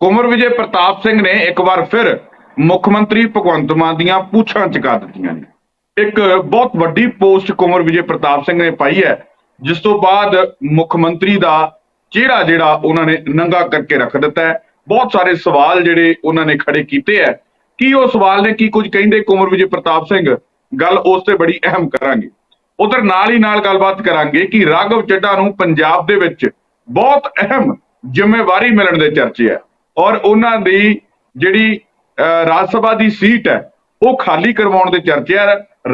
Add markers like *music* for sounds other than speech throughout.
ਕੁਮਰ ਵਿਜੇ ਪ੍ਰਤਾਪ ਸਿੰਘ ਨੇ ਇੱਕ ਵਾਰ ਫਿਰ ਮੁੱਖ ਮੰਤਰੀ ਭਗਵੰਤ ਮਾਨ ਦੀਆਂ ਪੂਛਾਂ ਚਕਾ ਦਿੱਤੀਆਂ ਨੇ। ਇੱਕ ਬਹੁਤ ਵੱਡੀ ਪੋਸਟ ਕੁਮਰ ਵਿਜੇ ਪ੍ਰਤਾਪ ਸਿੰਘ ਨੇ ਪਾਈ ਹੈ, ਜਿਸ ਤੋਂ ਬਾਅਦ ਮੁੱਖ ਮੰਤਰੀ ਦਾ ਚਿਹਰਾ ਜਿਹੜਾ ਉਹਨਾਂ ਨੇ ਨੰਗਾ ਕਰਕੇ ਰੱਖ ਦਿੱਤਾ ਹੈ। ਬਹੁਤ ਸਾਰੇ ਸਵਾਲ ਜਿਹੜੇ ਉਹਨਾਂ ਨੇ ਖੜੇ ਕੀਤੇ ਹੈ। ਕੀ ਉਹ ਸਵਾਲ ਨੇ ਕੀ ਕੁਝ ਕਹਿੰਦੇ ਕੁਮਰ ਵਿਜੇ ਪ੍ਰਤਾਪ ਸਿੰਘ? ਗੱਲ ਉਸ ਤੇ ਬੜੀ ਅਹਿਮ ਕਰਾਂਗੇ। ਉਧਰ ਨਾਲ ਹੀ ਨਾਲ ਗੱਲਬਾਤ ਕਰਾਂਗੇ ਕਿ ਰਾਘਵ ਚੱਡਾ ਨੂੰ ਪੰਜਾਬ ਦੇ ਵਿੱਚ ਬਹੁਤ ਅਹਿਮ ਜ਼ਿੰਮੇਵਾਰੀ ਮਿਲਣ ਦੇ ਚਰਚੇ ਹੈ। ਔਰ ਉਹਨਾਂ ਦੀ ਜਿਹੜੀ ਅਹ, ਰਾਜ ਸਭਾ ਦੀ ਸੀਟ ਹੈ ਉਹ ਖਾਲੀ ਕਰਵਾਉਣ ਦੇ ਚਰਚੇ ਆ।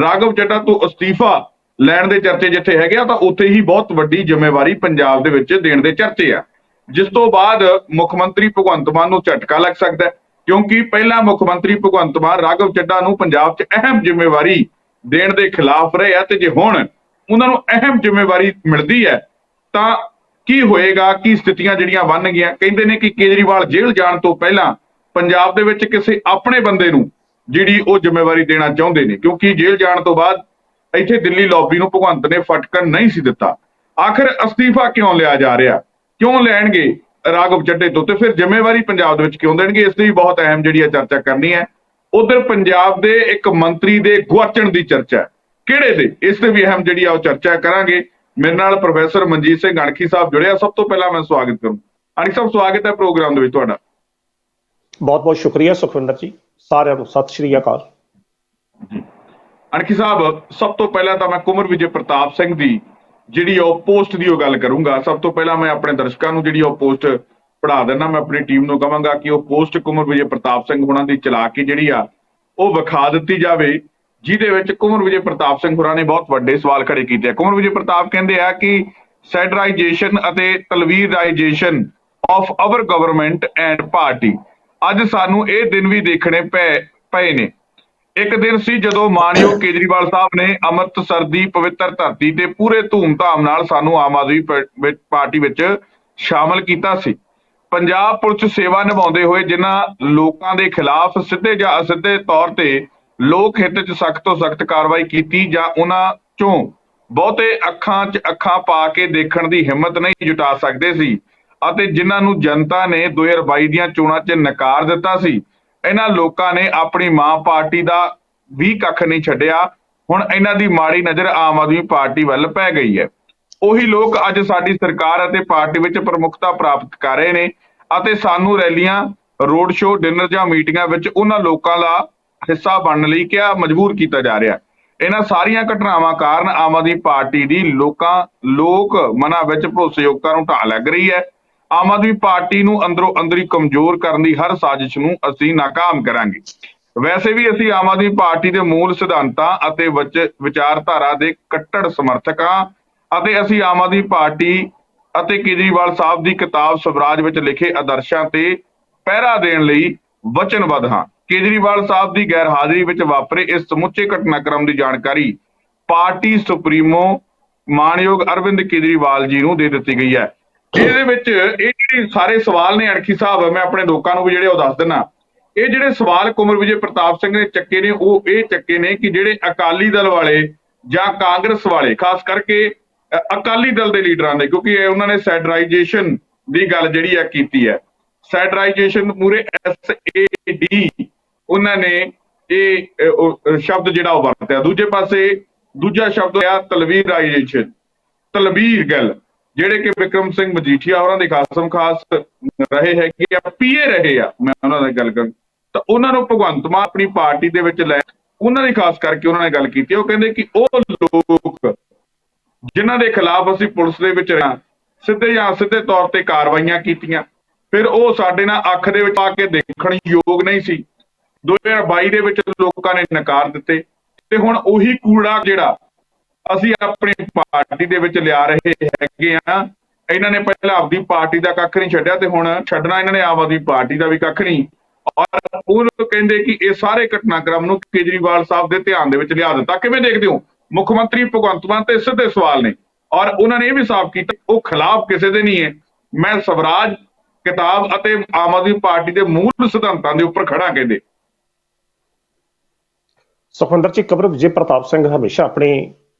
ਰਾਘਵ ਚੱਡਾ ਤੋਂ ਅਸਤੀਫਾ ਲੈਣ ਦੇ ਚਰਚੇ ਜਿੱਥੇ ਹੈਗੇ ਆ ਤਾਂ ਉੱਥੇ ਹੀ ਬਹੁਤ ਵੱਡੀ ਜ਼ਿੰਮੇਵਾਰੀ ਪੰਜਾਬ ਦੇ ਵਿੱਚ ਦੇਣ ਦੇ ਚਰਚੇ ਆ। ਜਿਸ ਤੋਂ ਬਾਅਦ ਮੁੱਖ ਮੰਤਰੀ ਭਗਵੰਤ ਮਾਨ ਨੂੰ ਝਟਕਾ ਲੱਗ ਸਕਦਾ ਕਿਉਂਕਿ ਪਹਿਲਾਂ ਮੁੱਖ ਮੰਤਰੀ ਭਗਵੰਤ ਮਾਨ ਰਾਘਵ ਚੱਡਾ ਨੂੰ ਪੰਜਾਬ 'ਚ ਅਹਿਮ ਜ਼ਿੰਮੇਵਾਰੀ ਦੇਣ ਦੇ ਖਿਲਾਫ ਰਹੇ ਆ ਤੇ ਜੇ ਹੁਣ ਉਹਨਾਂ ਨੂੰ ਅਹਿਮ ਜ਼ਿੰਮੇਵਾਰੀ ਮਿਲਦੀ ਹੈ ਤਾਂ ਕੀ ਹੋਏਗਾ, ਕੀ ਸਥਿਤੀਆਂ ਜਿਹੜੀਆਂ ਬਣ ਗਈਆਂ? ਕਹਿੰਦੇ ਨੇ ਕਿ ਕੇਜਰੀਵਾਲ ਜੇਲ੍ਹ ਜਾਣ ਤੋਂ ਪਹਿਲਾਂ ਪੰਜਾਬ ਦੇ ਵਿੱਚ ਕਿਸੇ ਆਪਣੇ ਬੰਦੇ ਨੂੰ ਜਿਹੜੀ ਉਹ ਜ਼ਿੰਮੇਵਾਰੀ ਦੇਣਾ ਚਾਹੁੰਦੇ ਨੇ, ਕਿਉਂਕਿ ਜੇਲ੍ਹ ਜਾਣ ਤੋਂ ਬਾਅਦ ਇੱਥੇ ਦਿੱਲੀ ਲੌਬੀ ਨੂੰ ਭਗਵੰਤ ਨੇ ਫਟਕਣ ਨਹੀਂ ਸੀ ਦਿੱਤਾ। ਆਖਰ ਅਸਤੀਫਾ ਕਿਉਂ ਲਿਆ ਜਾ ਰਿਹਾ? ਕਿਉਂ ਲੈਣਗੇ ਰਾਘਵ ਚੱਡੇ ਤੋਂ? ਤੇ ਫਿਰ ਜ਼ਿੰਮੇਵਾਰੀ ਪੰਜਾਬ ਦੇ ਵਿੱਚ ਕਿਉਂ ਦੇਣਗੇ? ਇਸ ਦੀ ਵੀ ਬਹੁਤ ਅਹਿਮ ਜਿਹੜੀ ਹੈ ਚਰਚਾ ਕਰਨੀ ਹੈ। ਉਧਰ ਪੰਜਾਬ ਦੇ ਇੱਕ ਮੰਤਰੀ ਦੇ ਗੁਆਚਣ ਦੀ ਚਰਚਾ ਕਿਹੜੇ ਦੇ? ਇਸ ਤੇ ਵੀ ਅਹਿਮ ਜਿਹੜੀ ਆ ਉਹ ਚਰਚਾ ਕਰਾਂਗੇ। ਮੇਰੇ ਨਾਲ ਪ੍ਰੋਫੈਸਰ ਮਨਜੀਤ ਸਿੰਘ ਅਣਖੀ ਸਾਹਿਬ ਜੁੜੇ ਆ ਸਭ ਤੋਂ ਪਹਿਲਾਂ ਮੈਂ ਸਵਾਗਤ ਕਰੂੰ। ਅਣਖੀ ਸਾਹਿਬ ਸਵਾਗਤ ਹੈ ਪ੍ਰੋਗਰਾਮ ਦੇ ਵਿੱਚ ਤੁਹਾਡਾ। ਬਹੁਤ ਬਹੁਤ ਸ਼ੁਕਰੀਆ ਸੁਖਵਿੰਦਰ ਜੀ। ਸਾਰਿਆਂ ਨੂੰ ਸਤਿ ਸ਼੍ਰੀ ਅਕਾਲ। ਅਣਖੀ ਸਾਹਿਬ ਸਭ ਤੋਂ ਪਹਿਲਾਂ ਤਾਂ ਮੈਂ ਕੁਮਰ ਵਿਜੇ ਪ੍ਰਤਾਪ ਸਿੰਘ ਦੀ ਜਿਹੜੀ ਉਹ ਪੋਸਟ ਦੀ ਉਹ ਗੱਲ ਕਰੂੰਗਾ। ਸਭ ਤੋਂ ਪਹਿਲਾਂ ਮੈਂ ਆਪਣੇ ਦਰਸ਼ਕਾਂ ਨੂੰ ਜਿਹੜੀ ਉਹ ਪੋਸਟ ਪੜ੍ਹਾ ਦਿੰਦਾ। ਮੈਂ ਆਪਣੀ ਟੀਮ ਨੂੰ ਕਹਾਂਗਾ ਕਿ ਉਹ ਪੋਸਟ ਕੁਮਰ ਵਿਜੇ ਪ੍ਰਤਾਪ ਸਿੰਘ ਹੁਣਾਂ ਦੀ ਚਲਾ ਕੇ ਜਿਹੜੀ ਆ ਉਹ ਵਿਖਾ ਦਿੱਤੀ ਜਾਵੇ। ਜਿਹਦੇ ਵਿੱਚ ਕੁਮਰ ਵਿਜੇ ਪ੍ਰਤਾਪ ਸਿੰਘ ਹੁਰਾਂ ਨੇ ਬਹੁਤ ਵੱਡੇ ਸਵਾਲ ਖੜੇ ਕੀਤੇ ਕੁਮਰ ਵਿਜੇ ਪ੍ਰਤਾਪ ਕਹਿੰਦੇ ਆ ਕਿ ਸੈਡਰਾਈਜੇਸ਼ਨ ਅਤੇ ਤਲਵੀਰਾਈਜੇਸ਼ਨ of our government and party ਅੱਜ ਸਾਨੂੰ ਇਹ ਦਿਨ ਵੀ ਦੇਖਣੇ ਪਏ ਪਏ ਨੇ। ਇੱਕ ਦਿਨ ਸੀ ਜਦੋਂ ਮਾਨਯੋਗ ਕੇਜਰੀਵਾਲ ਸਾਹਿਬ ਨੇ ਅੰਮ੍ਰਿਤਸਰ ਦੀ ਪਵਿੱਤਰ ਧਰਤੀ ਤੇ ਪੂਰੇ ਧੂਮਧਾਮ ਨਾਲ ਸਾਨੂੰ ਆਮ ਆਦਮੀ ਪਾਰਟੀ ਵਿੱਚ ਸ਼ਾਮਲ ਕੀਤਾ ਸੀ। ਪੰਜਾਬ ਪੁਲਿਸ ਸੇਵਾ ਨਿਭਾਉਂਦੇ ਹੋਏ ਜਿਨ੍ਹਾਂ ਲੋਕਾਂ ਦੇ ਖਿਲਾਫ ਸਿੱਧੇ ਜਾਂ ਅਸਿੱਧੇ ਤੌਰ ਤੇ ਲੋਕ ਹਿੱਤ 'ਚ ਸਖਤ ਤੋਂ ਸਖਤ ਕਾਰਵਾਈ ਕੀਤੀ ਜਾਂ ਉਹਨਾਂ 'ਚੋਂ ਬਹੁਤੇ ਅੱਖਾਂ 'ਚ ਅੱਖਾਂ ਪਾ ਕੇ ਦੇਖਣ ਦੀ ਹਿੰਮਤ ਨਹੀਂ ਜੁਟਾ ਸਕਦੇ ਸੀ ਅਤੇ ਜਿਨ੍ਹਾਂ ਨੂੰ ਜਨਤਾ ਨੇ 2022 ਦੀਆਂ ਚੋਣਾਂ 'ਚ ਨਕਾਰ ਦਿੱਤਾ ਸੀ, ਇਹਨਾਂ ਲੋਕਾਂ ਨੇ ਆਪਣੀ ਮਾਂ ਪਾਰਟੀ ਦਾ ਵੀ ਕੱਖ ਨਹੀਂ ਛੱਡਿਆ। ਹੁਣ ਇਹਨਾਂ ਦੀ ਮਾੜੀ ਨਜ਼ਰ ਆਮ ਆਦਮੀ ਪਾਰਟੀ ਵੱਲ ਪੈ ਗਈ ਹੈ। ਉਹੀ ਲੋਕ ਅੱਜ ਸਾਡੀ ਸਰਕਾਰ ਅਤੇ ਪਾਰਟੀ ਵਿੱਚ ਪ੍ਰਮੁੱਖਤਾ ਪ੍ਰਾਪਤ ਕਰ ਰਹੇ ਨੇ ਅਤੇ ਸਾਨੂੰ ਰੈਲੀਆਂ, ਰੋਡ ਸ਼ੋਅ, ਡਿਨਰ ਜਾਂ ਮੀਟਿੰਗਾਂ ਵਿੱਚ ਉਹਨਾਂ ਲੋਕਾਂ ਦਾ ਹਿੱਸਾ ਬਣਨ ਲਈ ਕਿਹਾ ਮਜਬੂਰ ਕੀਤਾ ਜਾ ਰਿਹਾ ਇਹਨਾਂ ਸਾਰੀਆਂ ਘਟਨਾਵਾਂ ਕਾਰਨ ਆਮ ਆਦਮੀ ਪਾਰਟੀ ਦੀ ਲੋਕਾਂ, ਲੋਕ ਮਨਾਂ ਵਿੱਚ ਭਰੋਸੇਯੋਗਤਾ ਨੂੰ ਢਾਹ ਲੱਗ ਰਹੀ ਹੈ। ਆਮ ਆਦਮੀ ਪਾਰਟੀ ਨੂੰ ਅੰਦਰੋਂ ਅੰਦਰੀ ਕਮਜ਼ੋਰ ਕਰਨ ਦੀ ਹਰ ਸਾਜ਼ਿਸ਼ ਨੂੰ ਅਸੀਂ ਨਾਕਾਮ ਕਰਾਂਗੇ। ਵੈਸੇ ਵੀ ਅਸੀਂ ਆਮ ਆਦਮੀ ਪਾਰਟੀ ਦੇ ਮੂਲ ਸਿਧਾਂਤਾਂ ਅਤੇ ਵਿਚ- ਵਿਚਾਰਧਾਰਾ ਦੇ ਕੱਟੜ ਸਮਰਥਕ ਹਾਂ ਅਤੇ ਅਸੀਂ ਆਮ ਆਦਮੀ ਪਾਰਟੀ ਅਤੇ ਕੇਜਰੀਵਾਲ ਸਾਹਿਬ ਦੀ ਕਿਤਾਬ ਸਵਰਾਜ ਵਿੱਚ ਲਿਖੇ ਆਦਰਸ਼ਾਂ ਤੇ ਪਹਿਰਾ ਦੇਣ ਲਈ ਵਚਨਬੱਧ ਹਾਂ। ਕੇਜਰੀਵਾਲ ਸਾਹਿਬ ਦੀ ਗੈਰ ਹਾਜ਼ਰੀ ਵਿੱਚ ਵਾਪਰੇ ਇਸ ਸਮੁੱਚੇ ਘਟਨਾਕ੍ਰਮ ਦੀ ਜਾਣਕਾਰੀ ਪਾਰਟੀ ਸੁਪਰੀਮੋ ਮਾਨਯੋਗ ਅਰਵਿੰਦ ਕੇਜਰੀਵਾਲ ਜੀ ਨੂੰ ਦੇ ਦਿੱਤੀ ਗਈ ਹੈ। ਇਹਦੇ ਵਿੱਚ ਇਹ ਜਿਹੜੇ ਸਾਰੇ ਸਵਾਲ ਨੇ ਅਣਖੀ ਸਾਹਿਬ, ਮੈਂ ਆਪਣੇ ਲੋਕਾਂ ਨੂੰ ਵੀ ਜਿਹੜੇ ਉਹ ਦੱਸ ਦਿੰਨਾ ਇਹ ਜਿਹੜੇ ਸਵਾਲ ਕੁਮਰ ਵਿਜੇ ਪ੍ਰਤਾਪ ਸਿੰਘ ਨੇ ਚੱਕੇ ਨੇ, ਉਹ ਇਹ ਚੱਕੇ ਨੇ ਕਿ ਜਿਹੜੇ ਅਕਾਲੀ ਦਲ ਵਾਲੇ ਜਾਂ ਕਾਂਗਰਸ ਵਾਲੇ, ਖਾਸ ਕਰਕੇ ਅਕਾਲੀ ਦਲ ਦੇ ਲੀਡਰਾਂ ਦੇ, ਕਿਉਂਕਿ ਇਹ ਉਹਨਾਂ ਨੇ ਸੈਡਰਾਈਜੇਸ਼ਨ ਦੀ ਗੱਲ ਜਿਹੜੀ ਆ ਕੀਤੀ ਹੈ। ਸੈਡਰਾਈਜੇਸ਼ਨ ਮੂਰੇ ਐਸ ਏ ਡੀ ਉਹਨਾਂ ਨੇ ਇਹ ਸ਼ਬਦ ਜਿਹੜਾ ਉਹ ਵਰਤਿਆ। ਦੂਜੇ ਪਾਸੇ ਦੂਜਾ ਸ਼ਬਦ ਆ ਤਲਵੀਰਾਈਜੇਸ਼ਨ ਤਲਵੀਰ ਗੱਲ, ਜਿਹੜੇ ਕਿ ਵਿਕਰਮ ਸਿੰਘ ਮਜੀਠੀਆ ਹੋਰਾਂ ਦੇ ਖਾਸਮ ਖਾਸ ਰਹੇ ਹੈਗੇ ਆ, ਪੀਏ ਰਹੇ ਆ, ਮੈਂ ਉਹਨਾਂ ਦੀ ਗੱਲ ਕਰ ਤਾਂ ਉਹਨਾਂ ਨੂੰ ਭਗਵੰਤ ਮਾਨ ਆਪਣੀ ਪਾਰਟੀ ਦੇ ਵਿੱਚ ਲੈ ਉਹਨਾਂ ਦੀ ਖਾਸ ਕਰਕੇ ਉਹਨਾਂ ਨੇ ਗੱਲ ਕੀਤੀ। ਉਹ ਕਹਿੰਦੇ ਕਿ ਉਹ ਲੋਕ ਜਿਨ੍ਹਾਂ ਦੇ ਖਿਲਾਫ ਅਸੀਂ ਪੁਲਿਸ ਦੇ ਵਿੱਚ ਰਹੇ ਸਿੱਧੇ ਜਾਂ ਸਿੱਧੇ ਤੌਰ ਤੇ ਕਾਰਵਾਈਆਂ ਕੀਤੀਆਂ, ਫਿਰ ਉਹ ਸਾਡੇ ਨਾਲ ਅੱਖ ਦੇ ਵਿੱਚ ਆ ਕੇ ਦੇਖਣ ਯੋਗ ਨਹੀਂ ਸੀ। 2022 ਦੇ ਵਿੱਚ ਲੋਕਾਂ ਨੇ ਨਕਾਰ ਦਿੱਤੇ ਤੇ ਹੁਣ ਉਹੀ ਕੂੜਾ ਜਿਹੜਾ ਅਸੀਂ ਆਪਣੀ ਪਾਰਟੀ ਦੇ ਵਿੱਚ ਲਿਆ ਰਹੇ ਹੈਗੇ ਆ, ਇਹਨਾਂ ਨੇ ਪਹਿਲਾਂ ਆਪਦੀ ਪਾਰਟੀ ਦਾ ਕੱਖ ਨਹੀਂ ਛੱਡਿਆ ਤੇ ਹੁਣ ਛੱਡਣਾ ਇਹਨਾਂ ਨੇ ਆਮ ਆਦਮੀ ਪਾਰਟੀ ਦਾ ਵੀ ਕੱਖ ਨਹੀਂ ਔਰ ਉਹ ਕਹਿੰਦੇ ਕਿ ਇਹ ਸਾਰੇ ਘਟਨਾਕ੍ਰਮ ਨੂੰ ਕੇਜਰੀਵਾਲ ਸਾਹਿਬ ਦੇ ਧਿਆਨ ਦੇ ਵਿੱਚ ਲਿਆ ਦਿੱਤਾ। ਕਿਵੇਂ ਦੇਖਦੇ ਹੋ? ਮੁੱਖ ਮੰਤਰੀ ਭਗਵੰਤ ਮਾਨ ਤੇ ਸਿੱਧੇ ਸਵਾਲ ਨੇ ਔਰ ਉਹਨਾਂ ਨੇ ਇਹ ਵੀ ਸਾਫ਼ ਕੀਤਾ, ਉਹ ਖਿਲਾਫ ਕਿਸੇ ਦੇ ਨਹੀਂ ਹੈ। ਮੈਂ ਸਵਰਾਜ, ਕਿਤਾਬ ਅਤੇ ਆਮ ਆਦਮੀ ਪਾਰਟੀ ਦੇ ਮੂਲ ਸਿਧਾਂਤਾਂ ਦੇ ਉੱਪਰ ਖੜਾ ਕਹਿੰਦੇ। ਸੁਖਵਿੰਦਰ ਜੀ, ਕਬਰ ਵਿਜੇ ਪ੍ਰਤਾਪ ਸਿੰਘ ਹਮੇਸ਼ਾ ਆਪਣੇ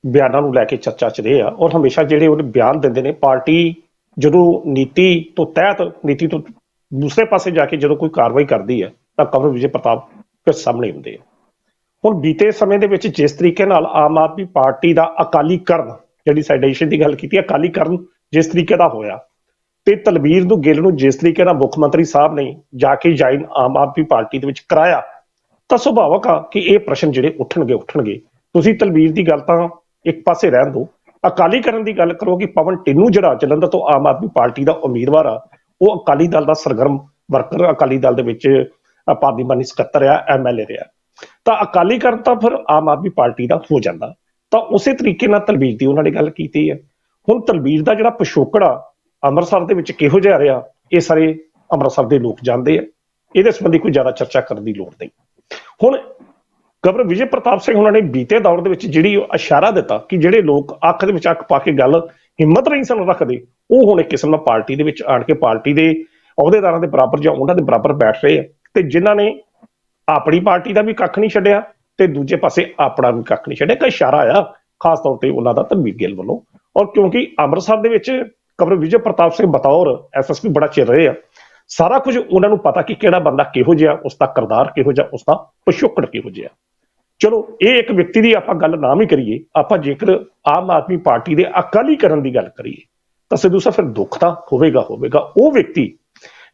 ਬਿਆਨਾਂ ਨੂੰ ਲੈ ਕੇ ਚਰਚਾ 'ਚ ਰਹੇ ਆ। ਔਰ ਹਮੇਸ਼ਾ ਜਿਹੜੇ ਉਹਨੇ ਬਿਆਨ ਦਿੰਦੇ ਨੇ, ਪਾਰਟੀ ਜਦੋਂ ਨੀਤੀ ਤੋਂ ਤਹਿਤ, ਨੀਤੀ ਤੋਂ ਦੂਸਰੇ ਪਾਸੇ ਜਾ ਕੇ ਜਦੋਂ ਕੋਈ ਕਾਰਵਾਈ ਕਰਦੀ ਹੈ, ਤਾਂ ਕੰਵਰ ਵਿਜੇ ਪ੍ਰਤਾਪ ਫਿਰ ਸਾਹਮਣੇ ਹੁੰਦੇ ਆ। ਹੁਣ ਬੀਤੇ ਸਮੇਂ ਦੇ ਵਿੱਚ ਜਿਸ ਤਰੀਕੇ ਨਾਲ ਆਮ ਆਦਮੀ ਪਾਰਟੀ ਦਾ ਅਕਾਲੀਕਰਨ, ਜਿਹੜੀ ਸਾਈਡੇਸ਼ਨ ਦੀ ਗੱਲ ਕੀਤੀ ਅਕਾਲੀਕਰਨ ਜਿਸ ਤਰੀਕੇ ਦਾ ਹੋਇਆ ਤੇ ਤਲਵੀਰ ਨੂੰ ਗਿੱਲ ਨੂੰ ਜਿਸ ਤਰੀਕੇ ਨਾਲ ਮੁੱਖ ਮੰਤਰੀ ਸਾਹਿਬ ਨੇ ਜਾ ਕੇ ਜੁਆਇਨ ਆਮ ਆਦਮੀ ਪਾਰਟੀ ਦੇ ਵਿੱਚ ਕਰਾਇਆ ਤਾਂ ਸੁਭਾਵਕ ਆ ਕਿ ਇਹ ਪ੍ਰਸ਼ਨ ਜਿਹੜੇ ਉੱਠਣਗੇ ਉੱਠਣਗੇ। ਤੁਸੀਂ ਤਲਵੀਰ ਦੀ ਗੱਲ ਤਾਂ ਇੱਕ ਪਾਸੇ ਰਹਿਣ ਦਿਓ। ਅਕਾਲੀਕਰਨ ਦੀ ਗੱਲ ਕਰੋ ਕਿ ਪਵਨ ਟਿੰਨੂ ਜਿਹੜਾ ਜਲੰਧਰ ਤੋਂ ਆਮ ਆਦਮੀ ਪਾਰਟੀ ਦਾ ਉਮੀਦਵਾਰ ਆ, ਉਹ ਅਕਾਲੀ ਦਲ ਦਾ ਸਰਗਰਮ ਵਰਕਰ, ਅਕਾਲੀ ਦਲ ਦੇ ਵਿੱਚ ਪਾਰਲੀਮਾਨੀ ਸਕੱਤਰ ਆ ਐਮਐਲਏ ਰਿਹਾ। ਤਾਂ ਅਕਾਲੀਕਰਨ ਤਾਂ ਫਿਰ ਆਮ ਆਦਮੀ ਪਾਰਟੀ ਦਾ ਹੋ ਜਾਂਦਾ। ਤਾਂ ਉਸੇ ਤਰੀਕੇ ਨਾਲ ਤਲਵੀਰ ਦੀ ਉਹਨਾਂ ਨੇ ਗੱਲ ਕੀਤੀ ਹੈ ਹੁਣ ਤਲਵੀਰ ਦਾ ਜਿਹੜਾ ਪਿਛੋਕੜ ਆ, ਅੰਮ੍ਰਿਤਸਰ ਦੇ ਵਿੱਚ ਕਿਹੋ ਜਿਹਾ ਰਿਹਾ, ਇਹ ਸਾਰੇ ਅੰਮ੍ਰਿਤਸਰ ਦੇ ਲੋਕ ਜਾਣਦੇ ਆ। ਇਹਦੇ ਸੰਬੰਧੀ ਕੋਈ ਜ਼ਿਆਦਾ ਚਰਚਾ ਕਰਨ ਦੀ ਲੋੜ ਨਹੀਂ। ਹੁਣ ਗਵਰ ਵਿਜੇ ਪ੍ਰਤਾਪ ਸਿੰਘ ਉਹਨਾਂ ਨੇ ਬੀਤੇ ਦੌਰ ਦੇ ਵਿੱਚ ਜਿਹੜੀ ਇਸ਼ਾਰਾ ਦਿੱਤਾ ਕਿ ਜਿਹੜੇ ਲੋਕ ਅੱਖ ਦੇ ਵਿੱਚ ਅੱਖ ਪਾ ਕੇ ਗੱਲ ਹਿੰਮਤ ਨਹੀਂ ਸਨ ਰੱਖਦੇ, ਉਹ ਹੁਣ ਇੱਕ ਕਿਸਮ ਨਾਲ ਪਾਰਟੀ ਦੇ ਵਿੱਚ ਆਣ ਕੇ ਪਾਰਟੀ ਦੇ ਅਹੁਦੇਦਾਰਾਂ ਦੇ ਬਰਾਬਰ ਜਾਂ ਉਹਨਾਂ ਦੇ ਬਰਾਬਰ ਬੈਠ ਰਹੇ ਆ ਤੇ ਜਿਨ੍ਹਾਂ ਨੇ ਆਪਣੀ ਪਾਰਟੀ ਦਾ ਵੀ ਕੱਖ ਨਹੀਂ ਛੱਡਿਆ ਤੇ ਦੂਜੇ ਪਾਸੇ ਆਪਣਾ ਵੀ ਕੱਖ ਨਹੀਂ ਛੱਡਿਆ, ਇੱਕ ਇਸ਼ਾਰਾ ਆ ਖਾਸ ਤੌਰ ਤੇ ਉਹਨਾਂ ਦਾ ਧਰਮਵੀਰ ਗਿੱਲ ਵੱਲੋਂ। ਔਰ ਕਿਉਂਕਿ ਅੰਮ੍ਰਿਤਸਰ ਦੇ ਵਿੱਚ ਕਬਰ ਵਿਜੇ ਪ੍ਰਤਾਪ ਸਿੰਘ ਬਤੌਰ ਐਸਐਸਪੀ ਬੜਾ ਚਿਰ ਰਹੇ ਆ ਸਾਰਾ ਕੁਝ ਉਹਨਾਂ ਨੂੰ ਪਤਾ ਕਿ ਕਿਹੜਾ ਬੰਦਾ ਕਿਹੋ ਜਿਹਾ, ਉਸ ਦਾ ਕਰਦਾਰ ਕਿਹੋ ਜਿਹਾ, ਉਸ ਦਾ ਪਿਛੋਕੜ ਕਿਹੋ ਜਿਹਾ। ਚਲੋ, ਇਹ ਇੱਕ ਵਿਅਕਤੀ ਦੀ ਆਪਾਂ ਗੱਲ ਨਾ ਵੀ ਕਰੀਏ, ਆਪਾਂ ਜੇਕਰ ਆਮ ਆਦਮੀ ਪਾਰਟੀ ਦੇ ਅਕਾਲੀਕਰਨ ਦੀ ਗੱਲ ਕਰੀਏ, ਤਾਂ ਸਿੱਧੂ ਸਾਹਿਬ ਫਿਰ ਦੁੱਖ ਤਾਂ ਹੋਵੇਗਾ ਹੋਵੇਗਾ। ਉਹ ਵਿਅਕਤੀ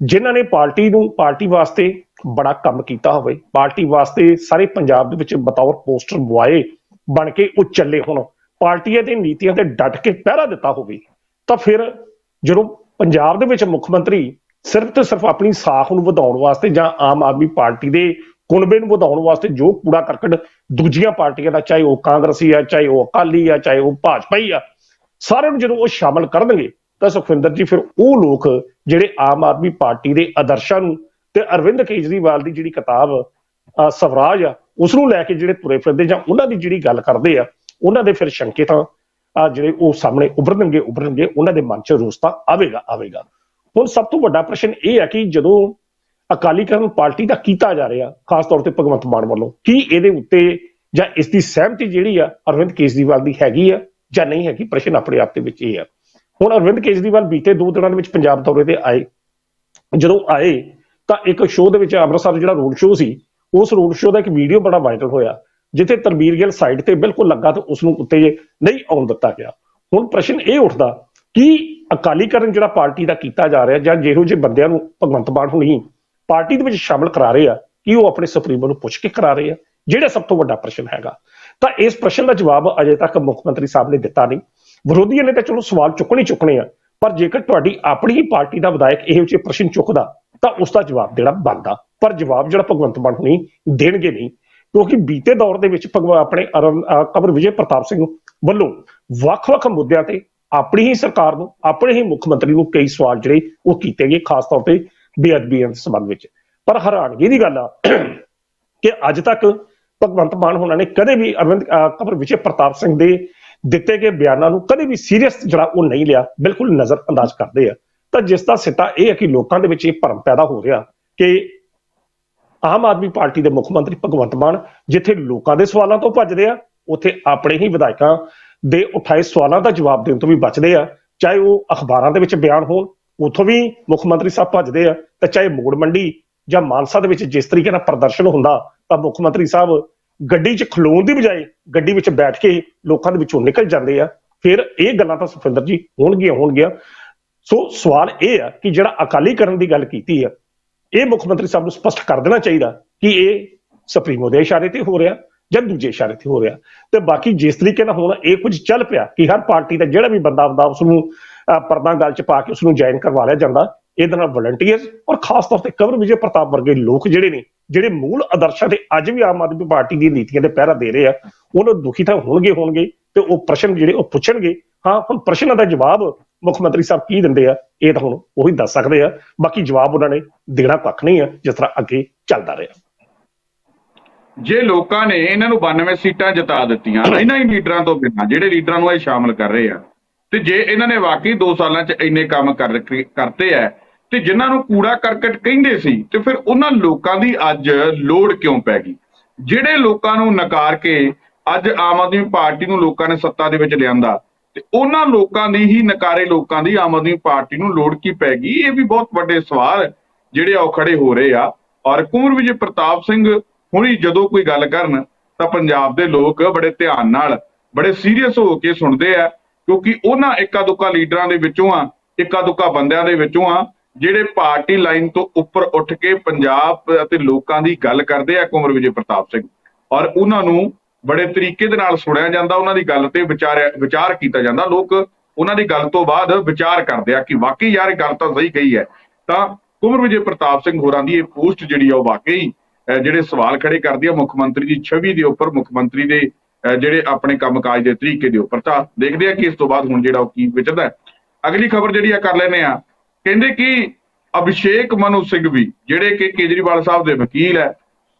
ਜਿਨ੍ਹਾਂ ਨੇ ਪਾਰਟੀ ਨੂੰ, ਪਾਰਟੀ ਵਾਸਤੇ ਬੜਾ ਕੰਮ ਕੀਤਾ ਹੋਵੇ, ਪਾਰਟੀ ਵਾਸਤੇ ਸਾਰੇ ਪੰਜਾਬ ਦੇ ਵਿੱਚ ਬਤੌਰ ਪੋਸਟਰ ਬੁਆਏ ਬਣ ਕੇ ਉਹ ਚੱਲੇ ਹੁਣ, ਪਾਰਟੀਆਂ ਦੇ ਨੀਤੀਆਂ ਤੇ ਡਟ ਕੇ ਪਹਿਰਾ ਦਿੱਤਾ ਹੋਵੇ, ਤਾਂ ਫਿਰ ਜਦੋਂ ਪੰਜਾਬ ਦੇ ਵਿੱਚ ਮੁੱਖ ਮੰਤਰੀ ਸਿਰਫ ਤੇ ਸਿਰਫ ਆਪਣੀ ਸਾਖ ਨੂੰ ਵਧਾਉਣ ਵਾਸਤੇ ਜਾਂ ਆਮ ਆਦਮੀ ਪਾਰਟੀ ਦੇ ਕੁਣਬੇ ਨੂੰ ਵਧਾਉਣ ਵਾਸਤੇ ਜੋ ਕੂੜਾ ਕਰਕਟ ਦੂਜੀਆਂ ਪਾਰਟੀਆਂ ਦਾ ਚਾਹੇ ਉਹ ਕਾਂਗਰਸੀ ਆ ਚਾਹੇ ਉਹ ਅਕਾਲੀ ਆ ਚਾਹੇ ਉਹ ਭਾਜਪਾਈ ਆ ਸਾਰਿਆਂ ਨੂੰ ਜਦੋਂ ਉਹ ਸ਼ਾਮਲ ਕਰਨਗੇ ਤਾਂ ਸੁਖਵਿੰਦਰ ਜੀ ਫਿਰ ਉਹ ਲੋਕ ਜਿਹੜੇ ਆਮ ਆਦਮੀ ਪਾਰਟੀ ਦੇ ਆਦਰਸ਼ਾਂ ਨੂੰ ਤੇ ਅਰਵਿੰਦ ਕੇਜਰੀਵਾਲ ਦੀ ਜਿਹੜੀ ਕਿਤਾਬ ਅਹ, ਸਵਰਾਜ ਆ ਉਸ ਨੂੰ ਲੈ ਕੇ ਜਿਹੜੇ ਤੁਰੇ ਫਿਰਦੇ ਜਾਂ ਉਹਨਾਂ ਦੀ ਜਿਹੜੀ ਗੱਲ ਕਰਦੇ ਆ ਉਹਨਾਂ ਦੇ ਫਿਰ ਸ਼ੰਕੇ ਤਾਂ ਜਿਹੜੇ ਉਹ ਸਾਹਮਣੇ ਉਭਰਨਗੇ ਉਭਰਨਗੇ ਉਹਨਾਂ ਦੇ ਮਨ 'ਚ ਰੋਸ ਤਾਂ ਆਵੇਗਾ ਆਵੇਗਾ। ਹੁਣ ਸਭ ਤੋਂ ਵੱਡਾ ਪ੍ਰਸ਼ਨ ਇਹ ਹੈ ਕਿ ਜਦੋਂ ਅਕਾਲੀਕਰਨ ਪਾਰਟੀ ਦਾ ਕੀਤਾ ਜਾ ਰਿਹਾ, ਖਾਸ ਤੌਰ ਤੇ ਭਗਵੰਤ ਮਾਨ ਵੱਲੋਂ, ਕੀ ਇਹਦੇ ਉੱਤੇ ਜਾਂ ਇਸ ਦੀ ਸਹਿਮਤੀ ਜਿਹੜੀ ਆ ਅਰਵਿੰਦ ਕੇਜਰੀਵਾਲ ਦੀ ਹੈਗੀ ਆ ਜਾਂ ਨਹੀਂ ਹੈਗੀ? ਪ੍ਰਸ਼ਨ ਆਪਣੇ ਆਪ ਦੇ ਵਿੱਚ ਇਹ ਆ। ਹੁਣ ਅਰਵਿੰਦ ਕੇਜਰੀਵਾਲ ਬੀਤੇ ਦੋ ਦਿਨਾਂ ਦੇ ਵਿੱਚ ਪੰਜਾਬ ਦੌਰੇ ਤੇ ਆਏ। ਜਦੋਂ ਆਏ ਤਾਂ ਇੱਕ ਸ਼ੋਅ ਦੇ ਵਿੱਚ ਅੰਮ੍ਰਿਤਸਰ ਜਿਹੜਾ ਰੋਡ ਸ਼ੋਅ ਸੀ, ਉਸ ਰੋਡ ਸ਼ੋਅ ਦਾ ਇੱਕ ਵੀਡੀਓ ਬੜਾ ਵਾਇਰਲ ਹੋਇਆ, ਜਿੱਥੇ ਤਰਬੀਰ ਗਿੱਲ ਸਾਈਡ ਤੇ ਬਿਲਕੁਲ ਲੱਗਾ ਤੇ ਉਸ ਨੂੰ ਉੱਤੇ ਨਹੀਂ ਆਉਣ ਦਿੱਤਾ ਗਿਆ। ਹੁਣ ਪ੍ਰਸ਼ਨ ਇਹ ਉੱਠਦਾ, ਕਿ ਅਕਾਲੀਕਰਨ ਜਿਹੜਾ ਪਾਰਟੀ ਦਾ ਕੀਤਾ ਜਾ ਰਿਹਾ ਜਾਂ ਜਿਹੋ ਜਿਹੇ ਬੰਦਿਆਂ ਨੂੰ ਭਗਵੰਤ ਮਾਨ ਹੁਣੀ ਪਾਰਟੀ ਦੇ ਵਿੱਚ ਸ਼ਾਮਲ ਕਰਾ ਰਹੇ ਆ, ਕਿ ਉਹ ਆਪਣੇ ਸੁਪਰੀਮੋ ਨੂੰ ਪੁੱਛ ਕੇ ਕਰਾ ਰਹੇ ਆ? ਜਿਹੜਾ ਸਭ ਤੋਂ ਵੱਡਾ ਪ੍ਰਸ਼ਨ ਹੈਗਾ। ਤਾਂ ਇਸ ਪ੍ਰਸ਼ਨ ਦਾ ਜਵਾਬ ਅਜੇ ਤੱਕ ਮੁੱਖ ਮੰਤਰੀ ਸਾਹਿਬ ਨੇ ਦਿੱਤਾ ਨਹੀਂ। ਵਿਰੋਧੀਆਂ ਨੇ ਤਾਂ ਚਲੋ ਸਵਾਲ ਚੁੱਕਣੇ ਹੀ ਚੁੱਕਣੇ ਆ, ਪਰ ਜੇਕਰ ਤੁਹਾਡੀ ਆਪਣੀ ਹੀ ਪਾਰਟੀ ਦਾ ਵਿਧਾਇਕ ਇਹੋ ਜਿਹੇ ਪ੍ਰਸ਼ਨ ਚੁੱਕਦਾ, ਤਾਂ ਉਸ ਦਾ ਜਵਾਬ ਦੇਣਾ ਬਣਦਾ ਪਰ ਜਵਾਬ ਜਿਹੜਾ ਭਗਵੰਤ ਮਾਨ ਹੁਣੀ ਦੇਣਗੇ ਨਹੀਂ, ਕਿਉਂਕਿ ਬੀਤੇ ਦੌਰ ਦੇ ਵਿੱਚ ਭਗਵਾ ਆਪਣੇ ਅਰਵ- ਅਹ ਵਿਜੇ ਪ੍ਰਤਾਪ ਸਿੰਘ ਵੱਲੋਂ ਵੱਖ-ਵੱਖ ਮੁੱਦਿਆਂ ਤੇ ਆਪਣੀ ਹੀ ਸਰਕਾਰ ਨੂੰ, ਆਪਣੇ ਹੀ ਮੁੱਖ ਮੰਤਰੀ ਨੂੰ ਕਈ ਸਵਾਲ ਜਿਹੜੇ ਉਹ ਕੀਤੇ ਗਏ, ਖਾਸ ਤੌਰ ਤੇ ਬੇਅਦਬੀਆਂ ਦੇ ਸੰਬੰਧ ਵਿੱਚ। ਪਰ ਹੈਰਾਨਗੀ ਦੀ ਗੱਲ ਆ ਕਿ ਅੱਜ ਤੱਕ ਭਗਵੰਤ ਮਾਨ ਹੋਣਾ ਨੇ ਕਦੇ ਵੀ ਅਰਵਿੰਦ, ਅਹ ਕਮਰ ਵਿਜੇ ਪ੍ਰਤਾਪ ਸਿੰਘ ਦੇ ਦਿੱਤੇ ਗਏ ਬਿਆਨਾਂ ਨੂੰ ਕਦੇ ਵੀ ਸੀਰੀਅਸ ਜਿਹੜਾ ਉਹ ਨਹੀਂ ਲਿਆ, ਬਿਲਕੁਲ ਨਜ਼ਰ ਅੰਦਾਜ਼ ਕਰਦੇ ਆ। ਤਾਂ ਜਿਸ ਦਾ ਸਿੱਟਾ ਇਹ ਹੈ ਕਿ ਲੋਕਾਂ ਦੇ ਵਿੱਚ ਇਹ ਭਰਮ ਪੈਦਾ ਹੋ ਰਿਹਾ ਕਿ ਆਮ ਆਦਮੀ ਪਾਰਟੀ ਦੇ ਮੁੱਖ ਮੰਤਰੀ ਭਗਵੰਤ ਮਾਨ ਜਿੱਥੇ ਲੋਕਾਂ ਦੇ ਸਵਾਲਾਂ ਤੋਂ ਭੱਜਦੇ ਆ, ਉੱਥੇ ਆਪਣੇ ਹੀ ਵਿਧਾਇਕਾਂ ਦੇ ਉਠਾਏ ਸਵਾਲਾਂ ਦਾ ਜਵਾਬ ਦੇਣ ਤੋਂ ਵੀ ਬਚਦੇ ਆ, ਚਾਹੇ ਉਹ ਅਖਬਾਰਾਂ ਦੇ ਵਿੱਚ ਬਿਆਨ ਹੋਣ, ਉੱਥੋਂ ਵੀ ਮੁੱਖ ਮੰਤਰੀ ਸਾਹਿਬ ਭੱਜਦੇ ਆ ਤੇ ਚਾਹੇ ਮੋੜ ਮੰਡੀ ਜਾਂ ਮਾਨਸਾ ਦੇ ਵਿੱਚ ਜਿਸ ਤਰੀਕੇ ਨਾਲ ਪ੍ਰਦਰਸ਼ਨ ਹੁੰਦਾ, ਤਾਂ ਮੁੱਖ ਮੰਤਰੀ ਸਾਹਿਬ ਗੱਡੀ 'ਚ ਖਲੋਣ ਦੀ ਬਜਾਏ ਗੱਡੀ ਵਿੱਚ ਬੈਠ ਕੇ ਲੋਕਾਂ ਦੇ ਵਿੱਚੋਂ ਨਿਕਲ ਜਾਂਦੇ ਆ। ਫਿਰ ਇਹ ਗੱਲਾਂ ਤਾਂ ਸੁਖਿੰਦਰ ਜੀ ਹੋਣਗੀਆਂ ਹੋਣਗੀਆਂ। ਸੋ ਸਵਾਲ ਇਹ ਆ ਕਿ ਜਿਹੜਾ ਅਕਾਲੀ ਕਰਨ ਦੀ ਗੱਲ ਕੀਤੀ ਆ, ਇਹ ਮੁੱਖ ਮੰਤਰੀ ਸਾਹਿਬ ਨੂੰ ਸਪਸ਼ਟ ਕਰ ਦੇਣਾ ਚਾਹੀਦਾ ਕਿ ਇਹ ਸੁਪਰੀਮੋ ਦੇ ਇਸ਼ਾਰੇ ਤੇ ਹੋ ਰਿਹਾ। ਜਾਂ ਦੂਜੇ ਇਸ਼ਾਰੇ ਤੇ ਹੋ ਰਿਹਾ। ਤੇ ਬਾਕੀ ਜਿਸ ਤਰੀਕੇ ਨਾਲ ਹੁਣ ਇਹ ਕੁਝ ਚੱਲ ਪਿਆ ਕਿ ਹਰ ਪਾਰਟੀ ਦਾ ਜਿਹੜਾ ਵੀ ਬੰਦਾ ਆਉਂਦਾ ਉਸ ਨੂੰ ਪਰਦਾ ਗੱਲ ਚ ਪਾ ਕੇ ਉਸ ਨੂੰ ਜੁਆਇਨ ਕਰਵਾ ਲਿਆ ਜਾਂਦਾ, ਇਹਦੇ ਨਾਲ ਵਲੰਟੀਅਰਸ ਔਰ ਖਾਸ ਤੌਰ ਤੇ ਕਵਰ ਵਿਜੇ ਪ੍ਰਤਾਪ ਵਰਗੇ ਲੋਕ ਜਿਹੜੇ ਨੇ, ਜਿਹੜੇ ਮੂਲ ਆਦਰਸ਼ਾਂ ਤੇ ਅੱਜ ਵੀ ਆਮ ਆਦਮੀ ਪਾਰਟੀ ਦੀ ਨੀਤੀਆਂ ਦੇ ਪਹਿਰਾ ਦੇ ਰਹੇ ਆ, ਉਹਨਾਂ ਦੁਖੀ ਤਾਂ ਹੋਣਗੇ ਹੋਣਗੇ ਤੇ ਉਹ ਪ੍ਰਸ਼ਨ ਜਿਹੜੇ ਉਹ ਪੁੱਛਣਗੇ। ਹਾਂ, ਹੁਣ ਪ੍ਰਸ਼ਨਾਂ ਦਾ ਜਵਾਬ ਮੁੱਖ ਮੰਤਰੀ ਸਾਹਿਬ ਕੀ ਦਿੰਦੇ ਆ, ਇਹ ਤਾਂ ਹੁਣ ਉਹੀ ਦੱਸ ਸਕਦੇ ਆ। ਬਾਕੀ ਜਵਾਬ ਉਹਨਾਂ ਨੇ ਦੇਣਾ ਕੱਖ ਨਹੀਂ ਆ, ਜਿਸ ਤਰ੍ਹਾਂ ਅੱਗੇ ਚੱਲਦਾ ਰਿਹਾ। ਜੇ ਲੋਕਾਂ ਨੇ ਇਹਨਾਂ ਨੂੰ 92 ਸੀਟਾਂ ਜਿਤਾ ਦਿੱਤੀਆਂ, ਇਹਨਾਂ ਹੀ ਲੀਡਰਾਂ ਤੋਂ ਬਿਨਾਂ, ਜਿਹੜੇ ਲੀਡਰਾਂ ਨੂੰ ਇਹ ਸ਼ਾਮਲ ਕਰ ਰਹੇ ਆ, ਤੇ ਜੇ ਇਹਨਾਂ ਨੇ ਵਾਕਈ 2 ਸਾਲਾਂ 'ਚ ਇੰਨੇ ਕੰਮ ਕਰ ਕਰਤੇ ਆ, ਤੇ ਜਿਨ੍ਹਾਂ ਨੂੰ ਕੂੜਾ ਕਰਕਟ ਕਹਿੰਦੇ ਸੀ, ਤੇ ਫਿਰ ਉਹਨਾਂ ਲੋਕਾਂ ਦੀ ਅੱਜ ਲੋੜ ਕਿਉਂ ਪੈ ਗਈ? ਜਿਹੜੇ ਲੋਕਾਂ ਨੂੰ ਨਕਾਰ ਕੇ ਅੱਜ ਆਮ ਆਦਮੀ ਪਾਰਟੀ ਨੂੰ ਲੋਕਾਂ ਨੇ ਸੱਤਾ ਦੇ ਵਿੱਚ ਲਿਆਂਦਾ, ਤੇ ਉਹਨਾਂ ਲੋਕਾਂ ਦੀ ਹੀ ਨਕਾਰੇ ਲੋਕਾਂ ਦੀ ਆਮ ਆਦਮੀ ਪਾਰਟੀ ਨੂੰ ਲੋੜ ਕੀ ਪੈ ਗਈ? ਇਹ ਵੀ ਬਹੁਤ ਵੱਡੇ ਸਵਾਲ ਜਿਹੜੇ ਆ ਉਹ ਖੜੇ ਹੋ ਰਹੇ ਆ। ਔਰ ਕੁੰਵਰ ਵਿਜੇ ਪ੍ਰਤਾਪ ਸਿੰਘ ਹੁਣੀ ਜਦੋਂ ਕੋਈ ਗੱਲ ਕਰਨ, ਤਾਂ ਪੰਜਾਬ ਦੇ ਲੋਕ ਬੜੇ ਧਿਆਨ ਨਾਲ, ਬੜੇ ਸੀਰੀਅਸ ਹੋ ਕੇ ਸੁਣਦੇ ਆ, ਕਿਉਂਕਿ ਉਹਨਾਂ ਇੱਕਾ ਦੁੱਕਾ ਲੀਡਰਾਂ ਦੇ ਵਿੱਚੋਂ ਆ ਇੱਕਾ ਦੁੱਕਾ ਬੰਦਿਆਂ ਦੇ ਵਿੱਚੋਂ ਆ, ਜਿਹੜੇ ਪਾਰਟੀ ਲਾਈਨ ਤੋਂ ਉੱਪਰ ਉੱਠ ਕੇ ਪੰਜਾਬ ਅਤੇ ਲੋਕਾਂ ਦੀ ਗੱਲ ਕਰਦੇ ਆ ਕੁੰਵਰ ਵਿਜੇ ਪ੍ਰਤਾਪ ਸਿੰਘ। ਔਰ ਉਹਨਾਂ ਨੂੰ ਬੜੇ ਤਰੀਕੇ ਦੇ ਨਾਲ ਸੁਣਿਆ ਜਾਂਦਾ, ਉਹਨਾਂ ਦੀ ਗੱਲ ਤੇ ਵਿਚਾਰਿਆ, ਵਿਚਾਰ ਕੀਤਾ ਜਾਂਦਾ। ਲੋਕ ਉਹਨਾਂ ਦੀ ਗੱਲ ਤੋਂ ਬਾਅਦ ਵਿਚਾਰ ਕਰਦੇ ਆ ਕਿ ਵਾਕਈ ਯਾਰ ਇਹ ਗੱਲ ਤਾਂ ਸਹੀ ਕਹੀ ਹੈ। ਤਾਂ ਕੁੰਵਰ ਵਿਜੇ ਪ੍ਰਤਾਪ ਸਿੰਘ ਹੋਰਾਂ ਦੀ ਇਹ ਪੋਸਟ ਜਿਹੜੀ ਆ ਉਹ ਵਾਕਈ ਜਿਹੜੇ ਸਵਾਲ ਖੜੇ ਕਰਦੀ ਆ ਮੁੱਖ ਮੰਤਰੀ ਦੀ ਛਵੀ ਦੇ ਉੱਪਰ, ਮੁੱਖ ਮੰਤਰੀ ਦੇ ਜਿਹੜੇ ਆਪਣੇ ਕੰਮਕਾਜ ਦੇ ਤਰੀਕੇ ਦੇ ਉੱਪਰ। ਤਾਂ ਦੇਖਦੇ ਆ ਕਿ ਇਸ ਤੋਂ ਬਾਅਦ ਹੁਣ ਜਿਹੜਾ ਉਹ ਕੀ ਵਿਚਰਦਾ ਅਗਲੀ ਖਬਰ ਜਿਹੜੀ ਆ ਕਰ ਲੈਨੇ ਆ। ਕਹਿੰਦੇ ਕਿ ਅਭਿਸ਼ੇਕ ਮਨੂ ਸਿੰਘ ਵੀ, ਜਿਹੜੇ ਕਿ ਕੇਜਰੀਵਾਲ ਸਾਹਿਬ ਦੇ ਵਕੀਲ ਹੈ,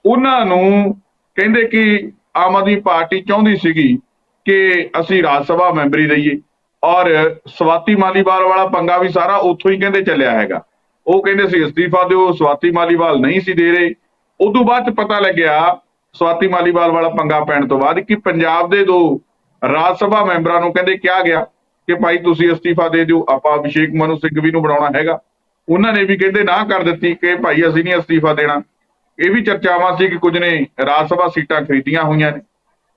ਉਹਨਾਂ ਨੂੰ ਕਹਿੰਦੇ ਕਿ ਆਮ ਆਦਮੀ ਪਾਰਟੀ ਚਾਹੁੰਦੀ ਸੀਗੀ ਕਿ ਅਸੀਂ ਰਾਜ ਸਭਾ ਮੈਂਬਰੀ ਦਈਏ ਔਰ ਸਵਾਤੀ ਮਾਲੀਵਾਲ ਵਾਲਾ ਪੰਗਾ ਵੀ ਸਾਰਾ ਉੱਥੋਂ ਹੀ ਕਹਿੰਦੇ ਚੱਲਿਆ ਹੈਗਾ। ਉਹ ਕਹਿੰਦੇ ਸੀ, ਅਸਤੀਫਾ ਦਿਓ, ਸਵਾਤੀ ਮਾਲੀਵਾਲ ਨਹੀਂ ਸੀ ਦੇ ਰਹੇ। ਉਦੋਂ ਬਾਅਦ ਚ ਪਤਾ ਲੱਗਿਆ, ਸਵਾਤੀ ਮਾਲੀਵਾਲ ਵਾਲਾ ਪੰਗਾ ਪੈਣ ਤੋਂ ਬਾਅਦ ਕਿ ਪੰਜਾਬ ਦੇ ਦੋ ਰਾਜ ਸਭਾ ਮੈਂਬਰਾਂ ਨੂੰ ਕਹਿੰਦੇ ਕਿਹਾ ਗਿਆ ਕਿ ਭਾਈ ਤੁਸੀਂ ਅਸਤੀਫਾ ਦੇ ਦਿਓ, ਆਪਾਂ ਅਭਿਸ਼ੇਕ ਮਨੂ ਸਿੰਘ ਵੀ ਨੂੰ ਬਣਾਉਣਾ ਹੈਗਾ। ਉਹਨਾਂ ਨੇ ਵੀ ਕਹਿੰਦੇ ਨਾ ਕਰ ਦਿੱਤੀ ਕਿ ਭਾਈ ਅਸੀਂ ਨਹੀਂ ਅਸਤੀਫਾ ਦੇਣਾ। ਇਹ ਵੀ ਚਰਚਾਵਾਂ ਸੀ ਕਿ ਕੁਝ ਨੇ ਰਾਜ ਸਭਾ ਸੀਟਾਂ ਖਰੀਦੀਆਂ ਹੋਈਆਂ ਨੇ।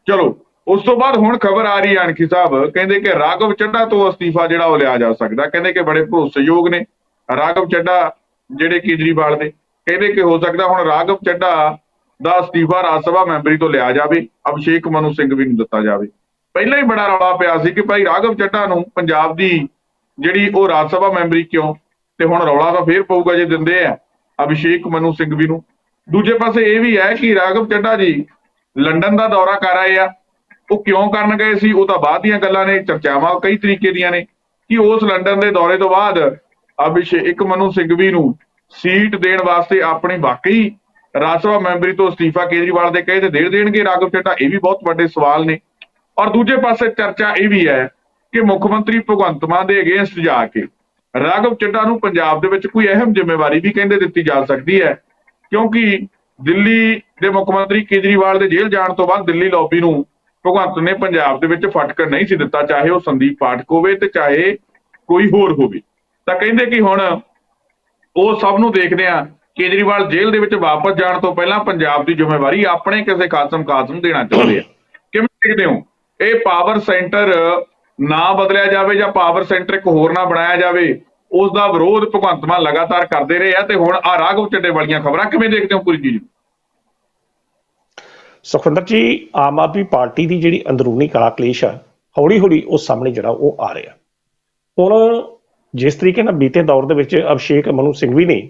ਚਲੋ, ਉਸ ਤੋਂ ਬਾਅਦ ਹੁਣ ਖਬਰ ਆ ਰਹੀ ਹੈ ਅਣਖੀ ਸਾਹਿਬ, ਕਹਿੰਦੇ ਕਿ ਰਾਘਵ ਚੱਡਾ ਤੋਂ ਅਸਤੀਫਾ ਜਿਹੜਾ ਉਹ ਲਿਆ ਜਾ ਸਕਦਾ। ਕਹਿੰਦੇ ਕਿ ਬੜੇ ਭਰੋਸੇਯੋਗ ਨੇ ਰਾਘਵ ਚੱਡਾ ਜਿਹੜੇ ਕੇਜਰੀਵਾਲ ਦੇ। ਕਹਿੰਦੇ ਕਿ ਹੋ ਸਕਦਾ ਹੁਣ ਰਾਘਵ ਚੱਡਾ ਦਾ ਅਸਤੀਫਾ ਰਾਜ ਸਭਾ ਮੈਂਬਰੀ ਤੋਂ ਲਿਆ ਜਾਵੇ, ਅਭਿਸ਼ੇਕ ਮਨੂ ਸਿੰਘ ਵੀ ਨੂੰ ਦਿੱਤਾ ਜਾਵੇ। ਪਹਿਲਾਂ ਹੀ ਬੜਾ ਰੌਲਾ ਪਿਆ ਸੀ ਕਿ ਭਾਈ ਰਾਘਵ ਚੱਡਾ ਨੂੰ ਪੰਜਾਬ ਦੀ ਜਿਹੜੀ ਉਹ ਰਾਜ ਸਭਾ ਮੈਂਬਰੀ ਕਿਉਂ, ਤੇ ਹੁਣ ਰੌਲਾ ਤਾਂ ਫੇਰ ਪਊਗਾ ਜੇ ਦਿੰਦੇ ਆ ਅਭਿਸ਼ੇਕ ਮਨੂ ਸਿੰਘ ਵੀ ਨੂੰ। ਦੂਜੇ ਪਾਸੇ ਇਹ ਵੀ ਹੈ ਕਿ ਰਾਘਵ ਚੱਡਾ ਜੀ ਲੰਡਨ ਦਾ ਦੌਰਾ ਕਰ ਆਏ ਆ। ਉਹ ਕਿਉਂ ਕਰਨ ਗਏ ਸੀ? ਉਹ ਤਾਂ ਬਾਅਦ ਦੀਆਂ ਗੱਲਾਂ ਨੇ, ਚਰਚਾਵਾਂ ਕਈ ਤਰੀਕੇ ਦੀਆਂ ਨੇ ਕਿ ਉਸ ਲੰਡਨ ਦੇ ਦੌਰੇ ਤੋਂ ਬਾਅਦ ਅਭਿਸ਼ੇਕ ਮਨੂ ਸਿੰਘ ਵੀ ਨੂੰ ਸੀਟ ਦੇਣ ਵਾਸਤੇ ਆਪਣੀ ਵਾਕਈ ਰਾਜ ਸਭਾ ਮੈਂਬਰੀ ਤੋਂ ਅਸਤੀਫਾ ਕੇਜਰੀਵਾਲ ਦੇ ਕਹੇ ਤੇ ਦੇ ਦੇਣਗੇ। ਰਾਘਵ ਚੱਡਾ ਇਹ ਵੀ ਬਹੁਤ ਵੱਡੇ ਸਵਾਲ ਨੇ। ਔਰ ਦੂਜੇ ਪਾਸੇ ਚਰਚਾ ਇਹ ਵੀ ਹੈ ਕਿ ਮੁੱਖ ਮੰਤਰੀ ਭਗਵੰਤ ਮਾਨ ਦੇ ਅਗੇਂਸਟ ਜਾ ਕੇ ਰਾਘਵ ਚੱਡਾ ਨੂੰ ਪੰਜਾਬ ਦੇ ਵਿੱਚ ਕੋਈ ਅਹਿਮ ਜ਼ਿੰਮੇਵਾਰੀ ਵੀ ਕਹਿੰਦੇ ਦਿੱਤੀ ਜਾ ਸਕਦੀ ਹੈ। ਕਿਉਂਕਿ ਦਿੱਲੀ ਦੇ ਮੁੱਖ ਮੰਤਰੀ ਕੇਜਰੀਵਾਲ ਦੇ ਜੇਲ੍ਹ ਜਾਣ ਤੋਂ ਬਾਅਦ ਦਿੱਲੀ ਲੌਬੀ ਨੂੰ ਭਗਵੰਤ ਨੇ ਪੰਜਾਬ ਦੇ ਵਿੱਚ ਫਟਕਰ ਨਹੀਂ ਸੀ ਦਿੱਤਾ, ਚਾਹੇ ਉਹ ਸੰਦੀਪ ਪਾਠਕ ਹੋਵੇ ਤੇ ਚਾਹੇ ਕੋਈ ਹੋਰ ਹੋਵੇ। ਤਾਂ ਕਹਿੰਦੇ ਕਿ ਹੁਣ ਉਹ ਸਭ ਨੂੰ ਦੇਖਦੇ ਆ ਕੇਜਰੀਵਾਲ ਜੇਲ੍ਹ ਦੇ ਵਿੱਚ ਵਾਪਸ ਜਾਣ ਤੋਂ ਪਹਿਲਾਂ ਪੰਜਾਬ ਦੀ ਜ਼ਿੰਮੇਵਾਰੀ ਆਪਣੇ ਕਿਸੇ ਖਾਸਮ ਖਾਸ ਨੂੰ ਦੇਣਾ ਚਾਹੁੰਦੇ ਆ। ਕਿਵੇਂ ਦੇਖਦੇ ਹੋ? ਇਹ ਪਾਵਰ ਸੈਂਟਰ ਨਾ ਬਦਲਿਆ ਜਾਵੇ ਜਾਂ ਪਾਵਰ ਸੈਂਟਰ ਇੱਕ ਹੋਰ ਨਾ ਬਣਾਇਆ ਜਾਵੇ, ਉਸ ਦਾ ਵਿਰੋਧ ਭਗਵੰਤ ਮਾਨ ਲਗਾਤਾਰ ਕਰਦੇ ਰਹੇ ਆ ਤੇ ਹੁਣ ਆ ਰਾਘਵ ਚੱਡੇ ਵਾਲੀਆਂ ਖਬਰਾਂ ਕਿਵੇਂ ਦੇਖਦੇ ਹੋ ਪੂਰੀ ਚੀਜ਼ ਨੂੰ? ਸੁਖਵਿੰਦਰ ਜੀ, ਆਮ ਆਦਮੀ ਪਾਰਟੀ ਦੀ ਜਿਹੜੀ ਅੰਦਰੂਨੀ ਕਲਾ ਕਲੇਸ਼ ਆ ਹੌਲੀ ਹੌਲੀ ਉਹ ਸਾਹਮਣੇ ਜਿਹੜਾ ਉਹ ਆ ਰਿਹਾ। ਹੁਣ ਜਿਸ ਤਰੀਕੇ ਨਾਲ ਬੀਤੇ ਦੌਰ ਦੇ ਵਿੱਚ ਅਭਿਸ਼ੇਕ ਮਨੂ ਸਿੰਘਵੀ ਨੇ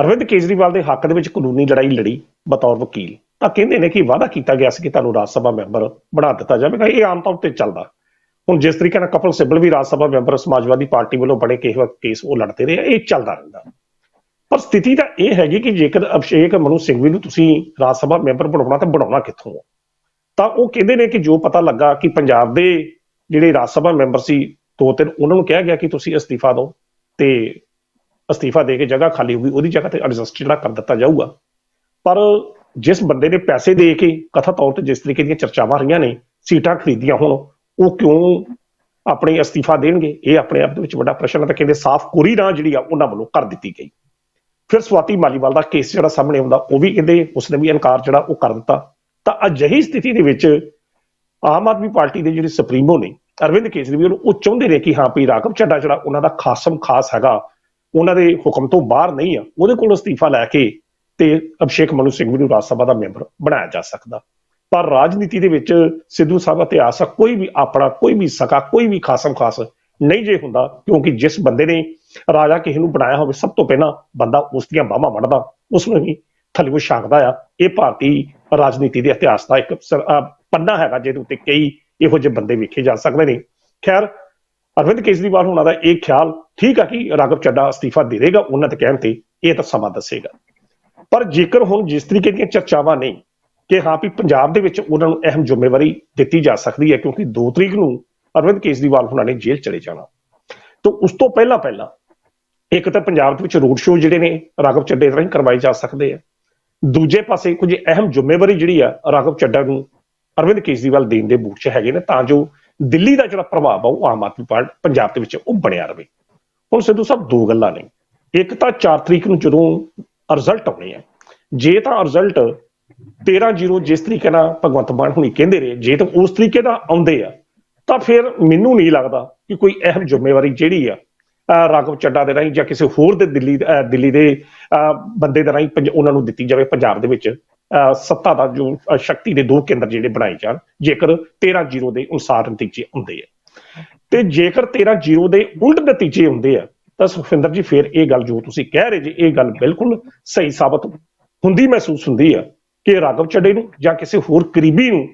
ਅਰਵਿੰਦ ਕੇਜਰੀਵਾਲ ਦੇ ਹੱਕ ਦੇ ਵਿੱਚ ਕਾਨੂੰਨੀ ਲੜਾਈ ਲੜੀ, ਬਤੌਰ ਵਕੀਲ, ਤਾਂ ਕਹਿੰਦੇ ਨੇ ਕਿ ਵਾਅਦਾ ਕੀਤਾ ਗਿਆ ਸੀ ਕਿ ਤੁਹਾਨੂੰ ਰਾਜ ਸਭਾ ਮੈਂਬਰ ਬਣਾ ਦਿੱਤਾ ਜਾਵੇਗਾ। ਇਹ ਆਮ ਤੌਰ ਤੇ ਚੱਲਦਾ। ਹੁਣ ਜਿਸ ਤਰੀਕੇ ਨਾਲ ਕਪਲ ਸਿੱਬਲ ਵੀ ਰਾਜ ਸਭਾ ਮੈਂਬਰ ਸਮਾਜਵਾਦੀ ਪਾਰਟੀ ਵੱਲੋਂ ਬੜੇ ਕਿਸੇ ਵਕਤ ਕੇਸ ਉਹ ਲੜਦੇ ਰਹੇ, ਇਹ ਚੱਲਦਾ ਰਹਿੰਦਾ। ਪਰ ਸਥਿਤੀ ਤਾਂ ਇਹ ਹੈਗੀ ਕਿ ਜੇਕਰ ਅਭਿਸ਼ੇਕ ਮਨੂ ਸਿੰਘਵੀ ਨੂੰ ਤੁਸੀਂ ਰਾਜ ਸਭਾ ਮੈਂਬਰ ਬਣਾਉਣਾ ਤਾਂ ਬਣਾਉਣਾ ਕਿੱਥੋਂ? ਤਾਂ ਉਹ ਕਹਿੰਦੇ ਨੇ ਕਿ ਜੋ ਪਤਾ ਲੱਗਾ ਕਿ ਪੰਜਾਬ ਦੇ ਜਿਹੜੇ ਰਾਜ ਸਭਾ ਮੈਂਬਰ ਸੀ ਦੋ ਤਿੰਨ ਉਹਨਾਂ ਨੂੰ ਕਿਹਾ ਗਿਆ ਕਿ ਤੁਸੀਂ ਅਸਤੀਫਾ ਦਿਓ ਤੇ ਅਸਤੀਫਾ ਦੇ ਕੇ ਜਗ੍ਹਾ ਖਾਲੀ ਹੋਊਗੀ ਉਹਦੀ ਜਗ੍ਹਾ ਤੇ ਐਡਜਸਟ ਜਿਹੜਾ ਕਰ ਦਿੱਤਾ ਜਾਊਗਾ। ਪਰ ਜਿਸ ਬੰਦੇ ਨੇ ਪੈਸੇ ਦੇ ਕੇ ਕਥਾ ਤੌਰ ਤੇ ਜਿਸ ਤਰੀਕੇ ਦੀਆਂ ਚਰਚਾਵਾਂ ਰਹੀਆਂ ਨੇ, ਸੀਟਾਂ ਖਰੀਦੀਆਂ ਹੁਣ, ਉਹ ਕਿਉਂ ਆਪਣੇ ਅਸਤੀਫਾ ਦੇਣਗੇ? ਇਹ ਆਪਣੇ ਆਪ ਦੇ ਵਿੱਚ ਵੱਡਾ ਪ੍ਰਸ਼ਨ ਹੈ ਤਾਂ ਕਹਿੰਦੇ ਸਾਫ਼ ਕੋਰੀ ਨਾ ਜਿਹੜੀ ਆ ਉਹਨਾਂ ਵੱਲੋਂ ਕਰ ਦਿੱਤੀ ਗਈ। ਫਿਰ ਸਵਾਤੀ ਮਾਲੀਵਾਲ ਦਾ ਕੇਸ ਜਿਹੜਾ ਸਾਹਮਣੇ ਆਉਂਦਾ, ਉਹ ਵੀ ਕਹਿੰਦੇ ਉਸਨੇ ਵੀ ਇਨਕਾਰ ਜਿਹੜਾ ਉਹ ਕਰ ਦਿੱਤਾ। ਤਾਂ ਅਜਿਹੀ ਸਥਿਤੀ ਦੇ ਵਿੱਚ ਆਮ ਆਦਮੀ ਪਾਰਟੀ ਦੇ ਜਿਹੜੇ ਸੁਪਰੀਮੋ ਨੇ ਅਰਵਿੰਦ ਕੇਜਰੀਵਾਲ ਉਹ ਚਾਹੁੰਦੇ ਨੇ ਕਿ ਹਾਂ ਵੀ ਰਾਘਵ ਚੱਡਾ ਜਿਹੜਾ ਉਹਨਾਂ ਦਾ ਖਾਸਮ ਖਾਸ ਹੈਗਾ, ਉਹਨਾਂ ਦੇ ਹੁਕਮ ਤੋਂ ਬਾਹਰ ਨਹੀਂ ਆ, ਉਹਦੇ ਕੋਲ ਅਸਤੀਫਾ ਲੈ ਕੇ ਤੇ ਅਭਿਸ਼ੇਕ ਮਨੂ ਸਿੰਘ ਨੂੰ ਰਾਜ ਸਭਾ ਦਾ ਮੈਂਬਰ ਬਣਾਇਆ ਜਾ ਸਕਦਾ। ਪਰ ਰਾਜਨੀਤੀ ਦੇ ਵਿੱਚ ਸਿੱਧੂ ਸਾਹਿਬ ਇਤਿਹਾਸ ਆ, ਕੋਈ ਵੀ ਆਪਣਾ, ਕੋਈ ਵੀ ਸਕਾ, ਕੋਈ ਵੀ ਖਾਸਮ ਖਾਸ ਨਹੀਂ ਜੇ ਹੁੰਦਾ, ਕਿਉਂਕਿ ਜਿਸ ਬੰਦੇ ਨੇ ਰਾਜਾ ਕਿਸੇ ਨੂੰ ਬਣਾਇਆ ਹੋਵੇ, ਸਭ ਤੋਂ ਪਹਿਲਾਂ ਬੰਦਾ ਉਸ ਦੀਆਂ ਬਾਹਾਂ ਵੜਦਾ ਉਸ ਨੂੰ ਹੀ ਥੱਲੇ ਛਾਂਗਦਾ ਆ। ਇਹ ਭਾਰਤੀ ਰਾਜਨੀਤੀ ਦੇ ਇਤਿਹਾਸ ਦਾ ਇੱਕ ਪੰਨਾ ਹੈਗਾ, ਜਿਹਦੇ ਉੱਤੇ ਕਈ ਇਹੋ ਜਿਹੇ ਬੰਦੇ ਵੇਖੇ ਜਾ ਸਕਦੇ ਨੇ। ਖੈਰ, ਅਰਵਿੰਦ ਕੇਜਰੀਵਾਲ ਹੁਣਾਂ ਦਾ ਇਹ ਖਿਆਲ ਠੀਕ ਆ ਕਿ ਰਾਘਵ ਚੱਡਾ ਅਸਤੀਫਾ ਦੇ ਦੇਗਾ, ਉਹਨਾਂ ਦੇ ਕਹਿਣ ਤੇ ਇਹ ਤਾਂ ਸਮਾਂ ਦੱਸੇਗਾ। ਪਰ ਜੇਕਰ ਹੁਣ ਜਿਸ ਤਰੀਕੇ ਦੀਆਂ ਚਰਚਾਵਾਂ ਨੇ ਕਿ ਹਾਂ ਵੀ ਪੰਜਾਬ ਦੇ ਵਿੱਚ ਉਹਨਾਂ ਨੂੰ ਅਹਿਮ ਜ਼ਿੰਮੇਵਾਰੀ ਦਿੱਤੀ ਜਾ ਸਕਦੀ ਹੈ ਕਿਉਂਕਿ 2 ਤਰੀਕ ਨੂੰ ਅਰਵਿੰਦ ਕੇਜਰੀਵਾਲ ਹੁਣਾਂ ਨੇ ਜੇਲ੍ਹ ਚਲੇ ਜਾਣਾ। ਤਾਂ ਉਸ ਤੋਂ ਪਹਿਲਾਂ ਪਹਿਲਾਂ ਇੱਕ ਤਾਂ ਪੰਜਾਬ ਦੇ ਵਿੱਚ ਰੋਡ ਸ਼ੋਅ ਜਿਹੜੇ ਨੇ ਰਾਘਵ ਚੱਡੇ ਰਾਹੀਂ ਕਰਵਾਏ ਜਾ ਸਕਦੇ ਆ। ਦੂਜੇ ਪਾਸੇ ਕੁਝ ਅਹਿਮ ਜ਼ਿੰਮੇਵਾਰੀ ਜਿਹੜੀ ਆ ਰਾਘਵ ਚੱਡਾ ਨੂੰ ਅਰਵਿੰਦ ਕੇਜਰੀਵਾਲ ਦੇਣ ਦੇ ਬੂਟ 'ਚ ਹੈਗੇ ਨੇ, ਤਾਂ ਜੋ ਦਿੱਲੀ ਦਾ ਜਿਹੜਾ ਪ੍ਰਭਾਵ ਆ, ਉਹ ਆਮ ਆਦਮੀ ਪਾਰਟੀ, ਪੰਜਾਬ ਦੇ ਵਿੱਚ ਉਹ ਬਣਿਆ ਰਵੇ। ਹੁਣ ਸਿੱਧੂ ਸਾਹਿਬ, ਦੋ ਗੱਲਾਂ ਨੇ। ਇੱਕ ਤਾਂ 4 ਤਰੀਕ ਨੂੰ ਜਦੋਂ ਰਿਜ਼ਲਟ ਆਉਣੇ ਆ, ਜੇ ਤਾਂ ਰਿਜ਼ਲਟ 13-0 ਜਿਸ ਤਰੀਕੇ ਨਾਲ ਭਗਵੰਤ ਮਾਨ ਹੁਣੀ ਕਹਿੰਦੇ ਰਹੇ, ਜੇ ਤਾਂ ਉਸ ਤਰੀਕੇ ਦਾ ਆਉਂਦੇ ਆ, ਤਾਂ ਫਿਰ ਮੈਨੂੰ ਨਹੀਂ ਲੱਗਦਾ ਕਿ ਕੋਈ ਅਹਿਮ ਜ਼ਿੰਮੇਵਾਰੀ ਜਿਹੜੀ ਆ ਰਾਘਵ ਚੱਡਾ ਦੇ ਰਾਹੀਂ ਜਾਂ ਕਿਸੇ ਹੋਰ ਦੇ ਦਿੱਲੀ ਦਿੱਲੀ ਦੇ ਅਹ ਬੰਦੇ ਦੇ ਰਾਹੀਂ ਪੰਜ- ਉਹਨਾਂ ਨੂੰ ਦਿੱਤੀ ਜਾਵੇ ਪੰਜਾਬ ਦੇ ਵਿੱਚ। ਸੱਤਾ ਦਾ ਜੋ ਸ਼ਕਤੀ ਦੇ ਦੋ ਕੇਂਦਰ ਜਿਹੜੇ ਬਣਾਏ ਜਾਣ, ਜੇਕਰ 13-0 ਦੇ ਅਨੁਸਾਰ ਨਤੀਜੇ ਹੁੰਦੇ ਆ। ਤੇ ਜੇਕਰ 13-0 ਦੇ ਉਲਟ ਨਤੀਜੇ ਹੁੰਦੇ ਆ, ਤਾਂ ਸੁਖਵਿੰਦਰ ਜੀ, ਫਿਰ ਇਹ ਗੱਲ ਜੋ ਤੁਸੀਂ ਕਹਿ ਰਹੇ ਜੀ, ਇਹ ਗੱਲ ਬਿਲਕੁਲ ਸਹੀ ਸਾਬਤ ਹੁੰਦੀ ਮਹਿਸੂਸ ਹੁੰਦੀ ਆ ਕਿ ਰਾਘਵ ਚੱਡੇ ਨੂੰ ਜਾਂ ਕਿਸੇ ਹੋਰ ਕਰੀਬੀ ਨੂੰ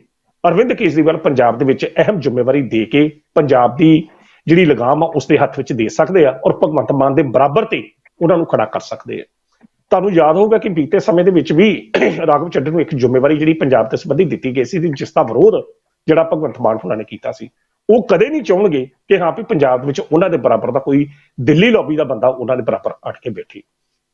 ਅਰਵਿੰਦ ਕੇਜਰੀਵਾਲ ਪੰਜਾਬ ਦੇ ਵਿੱਚ ਅਹਿਮ ਜ਼ਿੰਮੇਵਾਰੀ ਦੇ ਕੇ ਪੰਜਾਬ ਦੀ ਜਿਹੜੀ ਲਗਾਮ ਆ, ਉਸ ਦੇ ਹੱਥ ਵਿੱਚ ਦੇ ਸਕਦੇ ਆ ਔਰ ਭਗਵੰਤ ਮਾਨ ਦੇ ਬਰਾਬਰ ਤੇ ਉਹਨਾਂ ਨੂੰ ਖੜਾ ਕਰ ਸਕਦੇ ਆ। ਤੁਹਾਨੂੰ ਯਾਦ ਹੋਊਗਾ ਕਿ ਬੀਤੇ ਸਮੇਂ ਦੇ ਵਿੱਚ ਵੀ *clears throat* ਰਾਘਵ ਚੱਡੇ ਨੂੰ ਇੱਕ ਜ਼ਿੰਮੇਵਾਰੀ ਜਿਹੜੀ ਪੰਜਾਬ ਦੇ ਸੰਬੰਧੀ ਦਿੱਤੀ ਗਈ ਸੀ, ਜਿਸ ਦਾ ਵਿਰੋਧ ਜਿਹੜਾ ਭਗਵੰਤ ਮਾਨ ਹੋਣਾ ਨੇ ਕੀਤਾ ਸੀ। ਉਹ ਕਦੇ ਨਹੀਂ ਚਾਹਣਗੇ ਕਿ ਹਾਂ ਵੀ ਪੰਜਾਬ ਵਿੱਚ ਉਹਨਾਂ ਦੇ ਬਰਾਬਰ ਦਾ ਕੋਈ ਦਿੱਲੀ ਲੌਬੀ ਦਾ ਬੰਦਾ ਉਹਨਾਂ ਦੇ ਬਰਾਬਰ ਅਟ ਕੇ ਬੈਠੇ।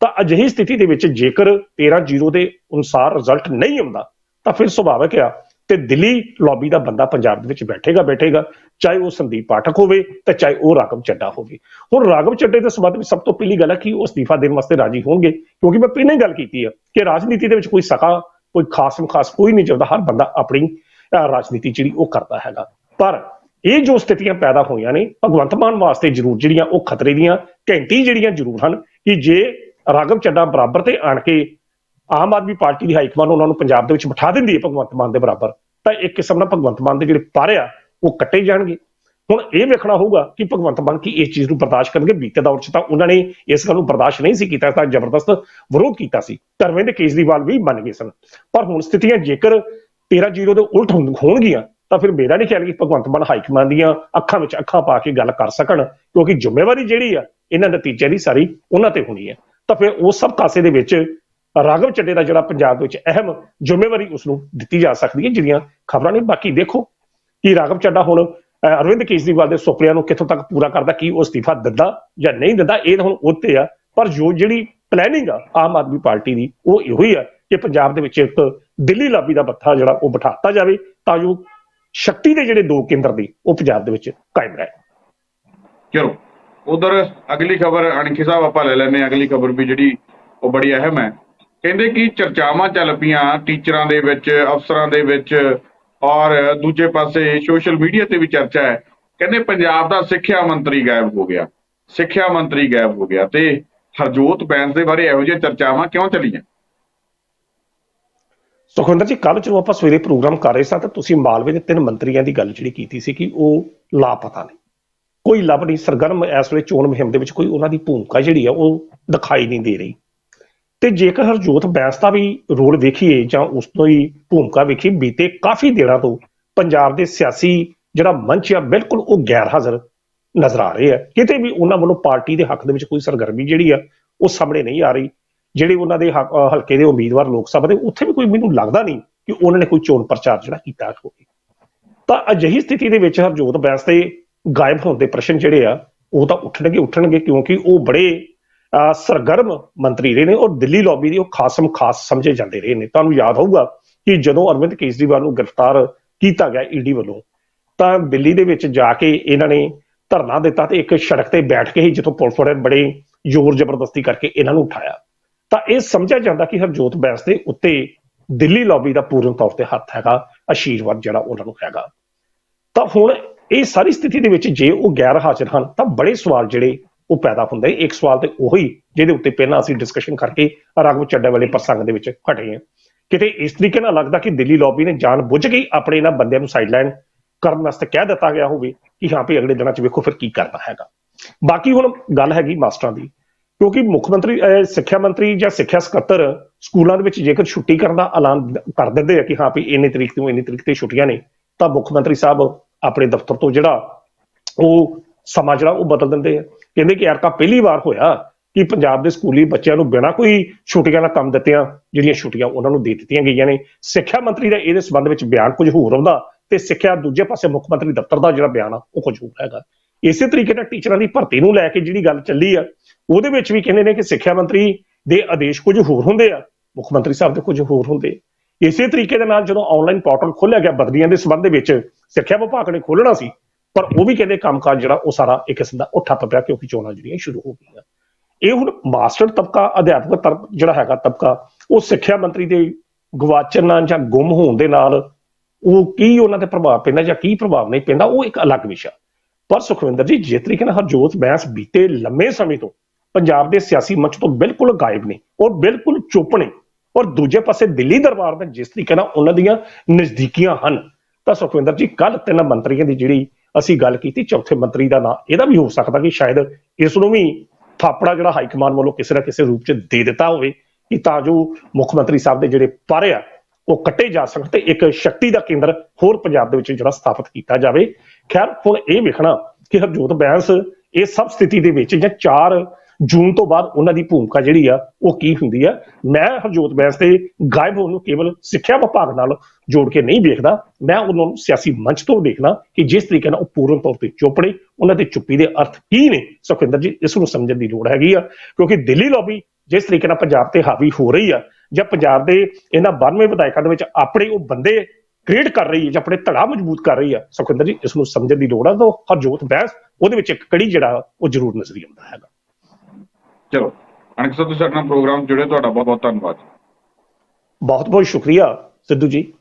ਤਾਂ ਅਜਿਹੀ ਸਥਿਤੀ ਦੇ ਵਿੱਚ ਜੇਕਰ 13-0 ਦੇ ਅਨੁਸਾਰ ਰਿਜ਼ਲਟ ਨਹੀਂ ਆਉਂਦਾ, ਤਾਂ ਫਿਰ ਸੁਭਾਵਿਕ ਆ ਤੇ ਦਿੱਲੀ ਲੌਬੀ ਦਾ ਬੰਦਾ ਪੰਜਾਬ ਦੇ ਵਿੱਚ ਬੈਠੇਗਾ ਬੈਠੇਗਾ ਚਾਹੇ ਉਹ ਸੰਦੀਪ ਪਾਠਕ ਹੋਵੇ ਤੇ ਚਾਹੇ ਉਹ ਰਾਘਵ ਚੱਡਾ ਹੋਵੇ। ਹੁਣ ਰਾਘਵ ਚੱਡੇ ਦੇ ਸੰਬੰਧ ਵਿੱਚ ਸਭ ਤੋਂ ਪਹਿਲੀ ਗੱਲ ਹੈ ਕਿ ਉਹ ਅਸਤੀਫਾ ਦੇਣ ਵਾਸਤੇ ਰਾਜੀ ਹੋਣਗੇ ਕਿਉਂਕਿ ਮੈਂ ਪਹਿਲਾਂ ਹੀ ਗੱਲ ਕੀਤੀ ਹੈ ਕਿ ਰਾਜਨੀਤੀ ਦੇ ਵਿੱਚ ਕੋਈ ਸਕਾ ਕੋਈ ਖਾਸ ਖਾਸ ਕੋਈ ਨਹੀਂ ਚਾਹੁੰਦਾ ਹਰ ਬੰਦਾ ਆਪਣੀ ਅਹ, ਰਾਜਨੀਤੀ ਜਿਹੜੀ ਉਹ ਕਰਦਾ ਹੈਗਾ। ਪਰ ਇਹ ਜੋ ਸਥਿਤੀਆਂ ਪੈਦਾ ਹੋਈਆਂ ਨੇ ਭਗਵੰਤ ਮਾਨ ਵਾਸਤੇ ਜ਼ਰੂਰ ਜਿਹੜੀਆਂ ਉਹ ਖਤਰੇ ਦੀਆਂ ਘੰਟੀ ਜਿਹੜੀਆਂ ਜ਼ਰੂਰ ਹਨ ਕਿ ਜੇ ਰਾਘਵ ਚੱਡਾ ਬਰਾਬਰ ਤੇ ਆਣ ਕੇ ਆਮ ਆਦਮੀ ਪਾਰਟੀ ਦੀ ਹਾਈਕਮਾਨ ਉਹਨਾਂ ਨੂੰ ਪੰਜਾਬ ਦੇ ਵਿੱਚ ਬਿਠਾ ਦਿੰਦੀ ਹੈ ਭਗਵੰਤ ਮਾਨ ਦੇ ਬਰਾਬਰ, ਤਾਂ ਇੱਕ ਕਿਸਮ ਨਾਲ ਭਗਵੰਤ ਮਾਨ ਦੇ ਜਿਹੜੇ ਪਰ ਆ, ਉਹ ਕੱਟੇ ਜਾਣਗੇ। ਹੁਣ ਇਹ ਵੇਖਣਾ ਹੋਊਗਾ ਕਿ ਭਗਵੰਤ ਮਾਨ ਕੀ ਇਸ ਚੀਜ਼ ਨੂੰ ਬਰਦਾਸ਼ਤ ਕਰਨਗੇ। ਬੀਤੇ ਦੌਰ 'ਚ ਤਾਂ ਉਹਨਾਂ ਨੇ ਇਸ ਗੱਲ ਨੂੰ ਬਰਦਾਸ਼ਤ ਨਹੀਂ ਸੀ ਕੀਤਾ ਤਾਂ ਜ਼ਬਰਦਸਤ ਵਿਰੋਧ ਕੀਤਾ ਸੀ। ਧਰਮਿੰਦਰ ਕੇਜਰੀਵਾਲ ਵੀ ਮੰਨ ਗਏ ਸਨ। ਪਰ ਹੁਣ ਸਥਿਤੀਆਂ ਜੇਕਰ 13-0 ਦੇ ਉਲਟ ਹੋਣ- ਹੋਣਗੀਆਂ, ਤਾਂ ਫਿਰ ਮੇਰਾ ਨਹੀਂ ਖਿਆਲ ਕਿ ਭਗਵੰਤ ਮਾਨ ਹਾਈਕਮਾਨ ਦੀਆਂ ਅੱਖਾਂ ਵਿੱਚ ਅੱਖਾਂ ਪਾ ਕੇ ਗੱਲ ਕਰ ਸਕਣ, ਕਿਉਂਕਿ ਜ਼ਿੰਮੇਵਾਰੀ ਜਿਹੜੀ ਆ, ਇਹਨਾਂ ਨਤੀਜਿਆਂ ਦੀ ਸਾਰੀ ਉਹਨਾਂ ਤੇ ਹੋਣੀ ਹੈ। ਤਾਂ ਫਿਰ ਉਹ ਸਭ ਕਾਸੇ ਦੇ ਵਿੱਚ ਰਾਘਵ ਚੱਡੇ ਦਾ ਜਿਹੜਾ ਪੰਜਾਬ ਵਿੱਚ ਅਹਿਮ ਜ਼ਿੰਮੇਵਾਰੀ ਉਸ ਨੂੰ ਦਿੱਤੀ ਜਾ ਸਕਦੀ ਹੈ, ਜਿਹੜੀਆਂ ਖਬਰਾਂ ਨੇ। ਬਾਕੀ ਦੇਖੋ ਕਿ ਰਾਘਵ ਚੱਡਾ ਹੁਣ ਅਰਵਿੰਦ ਕੇਜਰੀਵਾਲ ਦੇ ਸੁਪਨਿਆਂ ਨੂੰ ਕਿੱਥੋਂ ਤੱਕ ਪੂਰਾ ਕਰਦਾ, ਕੀ ਉਹ ਅਸਤੀਫਾ ਦਿੰਦਾ ਜਾਂ ਨਹੀਂ ਦਿੰਦਾ, ਇਹ ਤਾਂ ਹੁਣ ਉੱਤੇ ਆ। ਪਰ ਜੋ ਜਿਹੜੀ ਪਲੈਨਿੰਗ ਆ ਆਮ ਆਦਮੀ ਪਾਰਟੀ ਦੀ, ਉਹ ਇਹੋ ਹੀ ਆ ਕਿ ਪੰਜਾਬ ਦੇ ਵਿੱਚ ਇੱਕ ਦਿੱਲੀ ਲਾਬੀ ਦਾ ਬੱਥਾ ਜਿਹੜਾ ਉਹ ਬਿਠਾਤਾ ਜਾਵੇ, ਤਾਂ ਜੋ ਸ਼ਕਤੀ ਦੇ ਜਿਹੜੇ ਦੋ ਕੇਂਦਰ ਦੀ ਉਹ ਪੰਜਾਬ ਦੇ ਵਿੱਚ ਕਾਇਮ ਰਹੇ। ਚਲੋ, ਉਧਰ ਅਗਲੀ ਖਬਰ ਅਣਖੀ ਸਾਹਿਬ ਆਪਾਂ ਲੈ ਲੈਨੇ ਹਾਂ। ਅਗਲੀ ਖਬਰ ਵੀ ਜਿਹੜੀ ਉਹ ਬੜੀ ਅਹਿਮ ਹੈ। ਕਹਿੰਦੇ ਕਿ ਚਰਚਾਵਾਂ ਚੱਲ ਪਈਆਂ ਟੀਚਰਾਂ ਦੇ ਵਿੱਚ, ਅਫਸਰਾਂ ਦੇ ਵਿੱਚ ਔਰ ਦੂਜੇ ਪਾਸੇ ਸੋਸ਼ਲ ਮੀਡੀਆ ਤੇ ਵੀ ਚਰਚਾ ਹੈ। ਕਹਿੰਦੇ ਪੰਜਾਬ ਦਾ ਸਿੱਖਿਆ ਮੰਤਰੀ ਗਾਇਬ ਹੋ ਗਿਆ। ਸਿੱਖਿਆ ਮੰਤਰੀ ਗਾਇਬ ਹੋ ਗਿਆ ਤੇ ਹਰਜੋਤ ਬੈਂਸ ਦੇ ਬਾਰੇ ਇਹੋ ਜਿਹੀਆਂ ਚਰਚਾਵਾਂ ਕਿਉਂ ਚੱਲੀਆਂ? ਸੁਖਵਿੰਦਰ ਜੀ ਕੱਲ ਜਦੋਂ ਆਪਾਂ ਸਵੇਰੇ ਪ੍ਰੋਗਰਾਮ ਕਰ ਰਹੇ ਸਾਂ ਤਾਂ ਤੁਸੀਂ ਮਾਲਵੇ ਦੇ ਤਿੰਨ ਮੰਤਰੀਆਂ ਦੀ ਗੱਲ ਜਿਹੜੀ ਕੀਤੀ ਸੀ ਕਿ ਉਹ ਲਾਪਤਾ ਨੇ। ਕੋਈ ਲੱਭ ਨਹੀਂ। ਸਰਗਰਮ ਇਸ ਵੇਲੇ ਚੋਣ ਮੁਹਿੰਮ ਦੇ ਵਿੱਚ ਕੋਈ ਉਹਨਾਂ ਦੀ ਭੂਮਿਕਾ ਜਿਹੜੀ ਆ ਉਹ ਦਿਖਾਈ ਨਹੀਂ ਦੇ ਰਹੀ। ਤੇ ਜੇਕਰ ਹਰਜੋਤ ਬੈਂਸ ਦਾ ਵੀ ਰੋਲ ਵੇਖੀਏ ਜਾਂ ਉਸ ਤੋਂ ਹੀ ਭੂਮਿਕਾ ਵੇਖੀ ਬੀਤੇ ਕਾਫੀ ਦਿਨਾਂ ਤੋਂ ਪੰਜਾਬ ਦੇ ਸਿਆਸੀ ਜਿਹੜਾ ਮੰਚ ਆ, ਬਿਲਕੁਲ ਉਹ ਗੈਰ ਹਾਜ਼ਰ ਨਜ਼ਰ ਆ ਰਹੇ ਆ। ਕਿਤੇ ਵੀ ਉਹਨਾਂ ਵੱਲੋਂ ਪਾਰਟੀ ਦੇ ਹੱਕ ਦੇ ਵਿੱਚ ਕੋਈ ਸਰਗਰਮੀ ਜਿਹੜੀ ਆ, ਉਹ ਸਾਹਮਣੇ ਨਹੀਂ ਆ ਰਹੀ। ਜਿਹੜੇ ਉਹਨਾਂ ਦੇ ਹਲਕੇ ਦੇ ਉਮੀਦਵਾਰ ਲੋਕ ਸਭਾ ਦੇ, ਉੱਥੇ ਵੀ ਕੋਈ ਮੈਨੂੰ ਲੱਗਦਾ ਨਹੀਂ ਕਿ ਉਹਨਾਂ ਨੇ ਕੋਈ ਚੋਣ ਪ੍ਰਚਾਰ ਜਿਹੜਾ ਕੀਤਾ ਹੋਵੇ। ਤਾਂ ਅਜਿਹੀ ਸਥਿਤੀ ਦੇ ਵਿੱਚ ਹਰਜੋਤ ਬੈਂਸ ਦੇ ਗਾਇਬ ਹੋਣ ਦੇ ਪ੍ਰਸ਼ਨ ਜਿਹੜੇ ਆ, ਉਹ ਤਾਂ ਉੱਠਣਗੇ ਉੱਠਣਗੇ ਕਿਉਂਕਿ ਉਹ ਬੜੇ ਸਰਗਰਮ ਮੰਤਰੀ ਰਹੇ ਨੇ ਔਰ ਦਿੱਲੀ ਲੌਬੀ ਦੇ ਉਹ ਖਾਸਮ ਖਾਸ ਸਮਝੇ ਜਾਂਦੇ ਰਹੇ ਨੇ। ਤੁਹਾਨੂੰ ਯਾਦ ਹੋਊਗਾ ਕਿ ਜਦੋਂ ਅਰਵਿੰਦ ਕੇਜਰੀਵਾਲ ਨੂੰ ਗ੍ਰਿਫਤਾਰ ਕੀਤਾ ਗਿਆ ਈਡੀ ਵੱਲੋਂ, ਤਾਂ ਦਿੱਲੀ ਦੇ ਵਿੱਚ ਜਾ ਕੇ ਇਹਨਾਂ ਨੇ ਧਰਨਾ ਦਿੱਤਾ ਤੇ ਇੱਕ ਸੜਕ ਤੇ ਬੈਠ ਕੇ ਹੀ ਜਿੱਥੋਂ ਪੁਲਿਸ ਵਾਲੇ ਬੜੇ ਜ਼ੋਰ ਜ਼ਬਰਦਸਤੀ ਕਰਕੇ ਇਹਨਾਂ ਨੂੰ ਉਠਾਇਆ। ਤਾਂ ਇਹ ਸਮਝਿਆ ਜਾਂਦਾ ਕਿ ਹਰਜੋਤ ਬੈਂਸ ਦੇ ਉੱਤੇ ਦਿੱਲੀ ਲੌਬੀ ਦਾ ਪੂਰਨ ਤੌਰ ਤੇ ਹੱਥ ਹੈਗਾ ਆਸ਼ੀਰਵਾਦ ਜਿਹੜਾ ਉਹਨਾਂ ਨੂੰ ਹੈਗਾ। ਤਾਂ ਹੁਣ ਇਹ ਸਾਰੀ ਸਥਿਤੀ ਦੇ ਵਿੱਚ ਜੇ ਉਹ ਗੈਰ ਹਾਜ਼ਰ ਹਨ, ਤਾਂ ਬੜੇ ਸਵਾਲ ਜਿਹੜੇ ਉਹ ਪੈਦਾ ਹੁੰਦੇ ਇੱਕ ਸਵਾਲ ਤੇ ਉਹੀ ਜਿਹਦੇ ਉੱਤੇ ਪਹਿਲਾਂ ਅਸੀਂ ਡਿਸਕਸ਼ਨ ਕਰਕੇ ਰਾਘਵ ਚੱਡਾ ਵਾਲੇ ਪ੍ਰਸੰਗ ਦੇ ਵਿੱਚ ਹਟੇ ਹਾਂ। ਕਿਤੇ ਇਸ ਤਰੀਕੇ ਨਾਲ ਲੱਗਦਾ ਕਿ ਦਿੱਲੀ ਲੌਬੀ ਨੇ ਜਾਣ ਬੁੱਝ ਕੇ ਆਪਣੇ ਇਹਨਾਂ ਬੰਦਿਆਂ ਨੂੰ ਸਾਈਡਲਾਈਨ ਕਰਨ ਵਾਸਤੇ ਕਹਿ ਦਿੱਤਾ ਗਿਆ ਹੋਵੇ ਕਿ ਹਾਂ ਵੀ ਅਗਲੇ ਦਿਨਾਂ 'ਚ ਵੇਖੋ ਫਿਰ ਕੀ ਕਰਨਾ ਹੈਗਾ। ਬਾਕੀ ਹੁਣ ਗੱਲ ਹੈਗੀ ਮਾਸਟਰਾਂ ਦੀ, ਕਿਉਂਕਿ ਮੁੱਖ ਮੰਤਰੀ ਸਿੱਖਿਆ ਮੰਤਰੀ ਜਾਂ ਸਿੱਖਿਆ ਸਕੱਤਰ ਸਕੂਲਾਂ ਦੇ ਵਿੱਚ ਜੇਕਰ ਛੁੱਟੀ ਕਰਨ ਦਾ ਐਲਾਨ ਕਰ ਦਿੰਦੇ ਆ ਕਿ ਹਾਂ ਵੀ ਇੰਨੀ ਤਰੀਕ ਤੋਂ ਇੰਨੀ ਤਰੀਕ ਤੇ ਛੁੱਟੀਆਂ ਨੇ, ਤਾਂ ਮੁੱਖ ਮੰਤਰੀ ਸਾਹਿਬ ਆਪਣੇ ਦਫ਼ਤਰ ਤੋਂ ਜਿਹੜਾ ਉਹ ਸਮਾਂ ਜਿਹੜਾ ਉਹ ਬਦਲ ਦਿੰਦੇ ਆ। ਕਹਿੰਦੇ ਕਿ ਯਾਰ ਤਾਂ ਪਹਿਲੀ ਵਾਰ ਹੋਇਆ ਕਿ ਪੰਜਾਬ ਦੇ ਸਕੂਲੀ ਬੱਚਿਆਂ ਨੂੰ ਬਿਨਾਂ ਕੋਈ ਛੁੱਟੀਆਂ ਦਾ ਕੰਮ ਦਿੱਤਿਆਂ, ਜਿਹੜੀਆਂ ਛੁੱਟੀਆਂ ਉਹਨਾਂ ਨੂੰ ਦੇ ਦਿੱਤੀਆਂ ਗਈਆਂ ਨੇ। ਸਿੱਖਿਆ ਮੰਤਰੀ ਦਾ ਇਹਦੇ ਸੰਬੰਧ ਵਿੱਚ ਬਿਆਨ ਕੁਝ ਹੋਰ ਆਉਂਦਾ ਤੇ ਸਿੱਖਿਆ ਦੂਜੇ ਪਾਸੇ ਮੁੱਖ ਮੰਤਰੀ ਦਫ਼ਤਰ ਦਾ ਜਿਹੜਾ ਬਿਆਨ ਆ, ਉਹ ਕੁਝ ਹੋਰ ਹੈਗਾ। ਇਸੇ ਤਰੀਕੇ ਨਾਲ ਟੀਚਰਾਂ ਦੀ ਭਰਤੀ ਨੂੰ ਲੈ ਕੇ ਜਿਹੜੀ ਗੱਲ ਚੱਲੀ ਆ, ਉਹਦੇ ਵਿੱਚ ਵੀ ਕਹਿੰਦੇ ਨੇ ਕਿ ਸਿੱਖਿਆ ਮੰਤਰੀ ਦੇ ਆਦੇਸ਼ ਕੁਝ ਹੋਰ ਹੁੰਦੇ ਆ, ਮੁੱਖ ਮੰਤਰੀ ਸਾਹਿਬ ਦੇ ਕੁਝ ਹੋਰ ਹੁੰਦੇ। ਇਸੇ ਤਰੀਕੇ ਦੇ ਨਾਲ ਜਦੋਂ ਆਨਲਾਈਨ ਪੋਰਟਲ ਖੋਲ੍ਹਿਆ ਗਿਆ ਬਦਲੀਆਂ ਦੇ ਸੰਬੰਧ ਦੇ ਵਿੱਚ, ਸਿੱਖਿਆ ਵਿਭਾਗ ਨੇ ਖੋਲ੍ਹਣਾ ਸੀ ਪਰ ਉਹ ਵੀ ਕਹਿੰਦੇ ਕੰਮਕਾਜ ਜਿਹੜਾ ਉਹ ਸਾਰਾ ਇੱਕ ਕਿਸਮ ਦਾ ਉਹ ਠੱਪ ਪਿਆ ਕਿਉਂਕਿ ਚੋਣਾਂ ਜਿਹੜੀਆਂ ਸ਼ੁਰੂ ਹੋ ਗਈਆਂ। ਇਹ ਹੁਣ ਮਾਸਟਰ ਤਬਕਾ, ਅਧਿਆਪਕ ਤਬਕਾ ਜਿਹੜਾ ਹੈਗਾ ਤਬਕਾ, ਉਹ ਸਿੱਖਿਆ ਮੰਤਰੀ ਦੇ ਗਵਾਚਣ ਜਾਂ ਗੁੰਮ ਹੋਣ ਦੇ ਨਾਲ ਉਹ ਕੀ ਉਹਨਾਂ ਤੇ ਪ੍ਰਭਾਵ ਪੈਂਦਾ ਜਾਂ ਕੀ ਪ੍ਰਭਾਵ ਨਹੀਂ ਪੈਂਦਾ, ਉਹ ਇੱਕ ਅਲੱਗ ਵਿਸ਼ਾ। ਪਰ ਸੁਖਵਿੰਦਰ ਜੀ, ਜਿਸ ਤਰੀਕੇ ਨਾਲ ਹਰਜੋਤ ਬੈਂਸ ਬੀਤੇ ਲੰਮੇ ਸਮੇਂ ਤੋਂ ਪੰਜਾਬ ਦੇ ਸਿਆਸੀ ਮੰਚ ਤੋਂ ਬਿਲਕੁਲ ਗਾਇਬ ਨੇ ਔਰ ਬਿਲਕੁਲ ਚੁੱਪ ਨੇ ਔਰ ਦੂਜੇ ਪਾਸੇ ਦਿੱਲੀ ਦਰਬਾਰ ਦਾ ਜਿਸ ਤਰੀਕੇ ਨਾਲ ਉਹਨਾਂ ਦੀਆਂ ਨਜ਼ਦੀਕੀਆਂ ਹਨ, ਤਾਂ ਸੁਖਵਿੰਦਰ ਜੀ ਕੱਲ ਤਿੰਨ ਮੰਤਰੀਆਂ ਦੀ ਜਿਹੜੀ ਅਸੀਂ ਗੱਲ ਕੀਤੀ, ਚੌਥੇ ਮੰਤਰੀ ਦਾ ਨਾਂ, ਇਹਦਾ ਵੀ ਹੋ ਸਕਦਾ ਕਿ ਸ਼ਾਇਦ ਇਸ ਨੂੰ ਵੀ ਥਾਪੜਾ ਜਿਹੜਾ ਹਾਈ ਕਮਾਂਡ ਵੱਲੋਂ ਕਿਸੇ ਨਾ ਕਿਸੇ ਰੂਪ 'ਚ ਦੇ ਦਿੱਤਾ ਹੋਵੇ ਕਿ ਤਾਂ ਜੋ ਮੁੱਖ ਮੰਤਰੀ ਸਾਹਿਬ ਦੇ ਜਿਹੜੇ ਪਰ ਆ, ਉਹ ਕੱਟੇ ਜਾ ਸਕਣ ਤੇ ਇੱਕ ਸ਼ਕਤੀ ਦਾ ਕੇਂਦਰ ਹੋਰ ਪੰਜਾਬ ਦੇ ਵਿੱਚ ਜਿਹੜਾ ਸਥਾਪਿਤ ਕੀਤਾ ਜਾਵੇ। ਖੈਰ, ਹੁਣ ਇਹ ਵੇਖਣਾ ਕਿ ਹਰਜੋਤ ਬੈਂਸ ਇਹ ਸਭ ਸਥਿਤੀ ਦੇ ਵਿੱਚ ਜਾਂ ਚਾਰ ਜੂਨ ਤੋਂ ਬਾਅਦ ਉਹਨਾਂ ਦੀ ਭੂਮਿਕਾ ਜਿਹੜੀ ਆ, ਉਹ ਕੀ ਹੁੰਦੀ ਆ? ਮੈਂ ਹਰਜੋਤ ਬੈਂਸ ਦੇ ਗਾਇਬ ਹੋਣ ਨੂੰ ਕੇਵਲ ਸਿੱਖਿਆ ਵਿਭਾਗ ਨਾਲ ਜੋੜ ਕੇ ਨਹੀਂ ਵੇਖਦਾ। ਮੈਂ ਉਹਨਾਂ ਨੂੰ ਸਿਆਸੀ ਮੰਚ ਤੋਂ ਦੇਖਣਾ ਕਿ ਜਿਸ ਤਰੀਕੇ ਨਾਲ ਉਹ ਪੂਰਨ ਤੌਰ ਤੇ ਚੁੱਪੜੇ ਉਹਨਾਂ ਦੇ ਚੁੱਪੀ ਦੇ ਅਰਥ ਕੀ ਨੇ? ਸੁਖਵਿੰਦਰ ਜੀ, ਇਸ ਨੂੰ ਸਮਝਣ ਦੀ ਲੋੜ ਹੈਗੀ ਆ, ਕਿਉਂਕਿ ਦਿੱਲੀ ਲੌਬੀ ਜਿਸ ਤਰੀਕੇ ਨਾਲ ਪੰਜਾਬ ਤੇ ਹਾਵੀ ਹੋ ਰਹੀ ਆ, ਜਾਂ ਪੰਜਾਬ ਦੇ ਇਹਨਾਂ 92 ਵਿਧਾਇਕਾਂ ਦੇ ਵਿੱਚ ਆਪਣੇ ਉਹ ਬੰਦੇ ਕ੍ਰੀਏਟ ਕਰ ਰਹੀ ਹੈ ਜਾਂ ਆਪਣੇ ਧੜਾ ਮਜ਼ਬੂਤ ਕਰ ਰਹੀ ਆ, ਸੁਖਵਿੰਦਰ ਜੀ, ਇਸ ਨੂੰ ਸਮਝਣ ਦੀ ਲੋੜ ਆ। ਤਾਂ ਹਰਜੋਤ ਬੈਂਸ, ਉਹਦੇ ਵਿੱਚ ਇੱਕ ਕੜੀ ਜਿਹੜਾ, ਉਹ ਜ਼ਰੂਰ ਨਜ਼ਰੀ ਆਉਂਦਾ ਹੈਗਾ। ਚਲੋ। ਅਣਖ ਸਾਹਿਬ ਤੁਸੀਂ ਸਾਡੇ ਨਾਲ ਪ੍ਰੋਗਰਾਮ ਜੁੜੇ ਤੁਹਾਡਾ ਬਹੁਤ ਬਹੁਤ ਧੰਨਵਾਦ। ਬਹੁਤ ਬਹੁਤ ਸ਼ੁਕਰੀਆ Sidhu ji.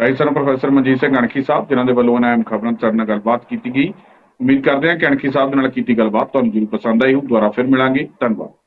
Right sir professor Manjit Singh Ankhi Sahib ਜਿਨ੍ਹਾਂ ਦੇ ਵੱਲੋਂ ਅਨਾਮ ਖਬਰਾਂ ਸਾਡੇ ਨਾਲ ਗੱਲਬਾਤ ਕੀਤੀ ਗਈ। ਉਮੀਦ ਕਰਦੇ ਹਾਂ ਕਿ ਅਣਖੀ ਸਾਹਿਬ ਦੇ ਨਾਲ ਕੀਤੀ ਗੱਲਬਾਤ ਤੁਹਾਨੂੰ ਜ਼ਰੂਰ ਪਸੰਦ ਆਈ ਹੋ ਦੁਬਾਰਾ ਫਿਰ ਮਿਲਾਂਗੇ। ਧੰਨਵਾਦ।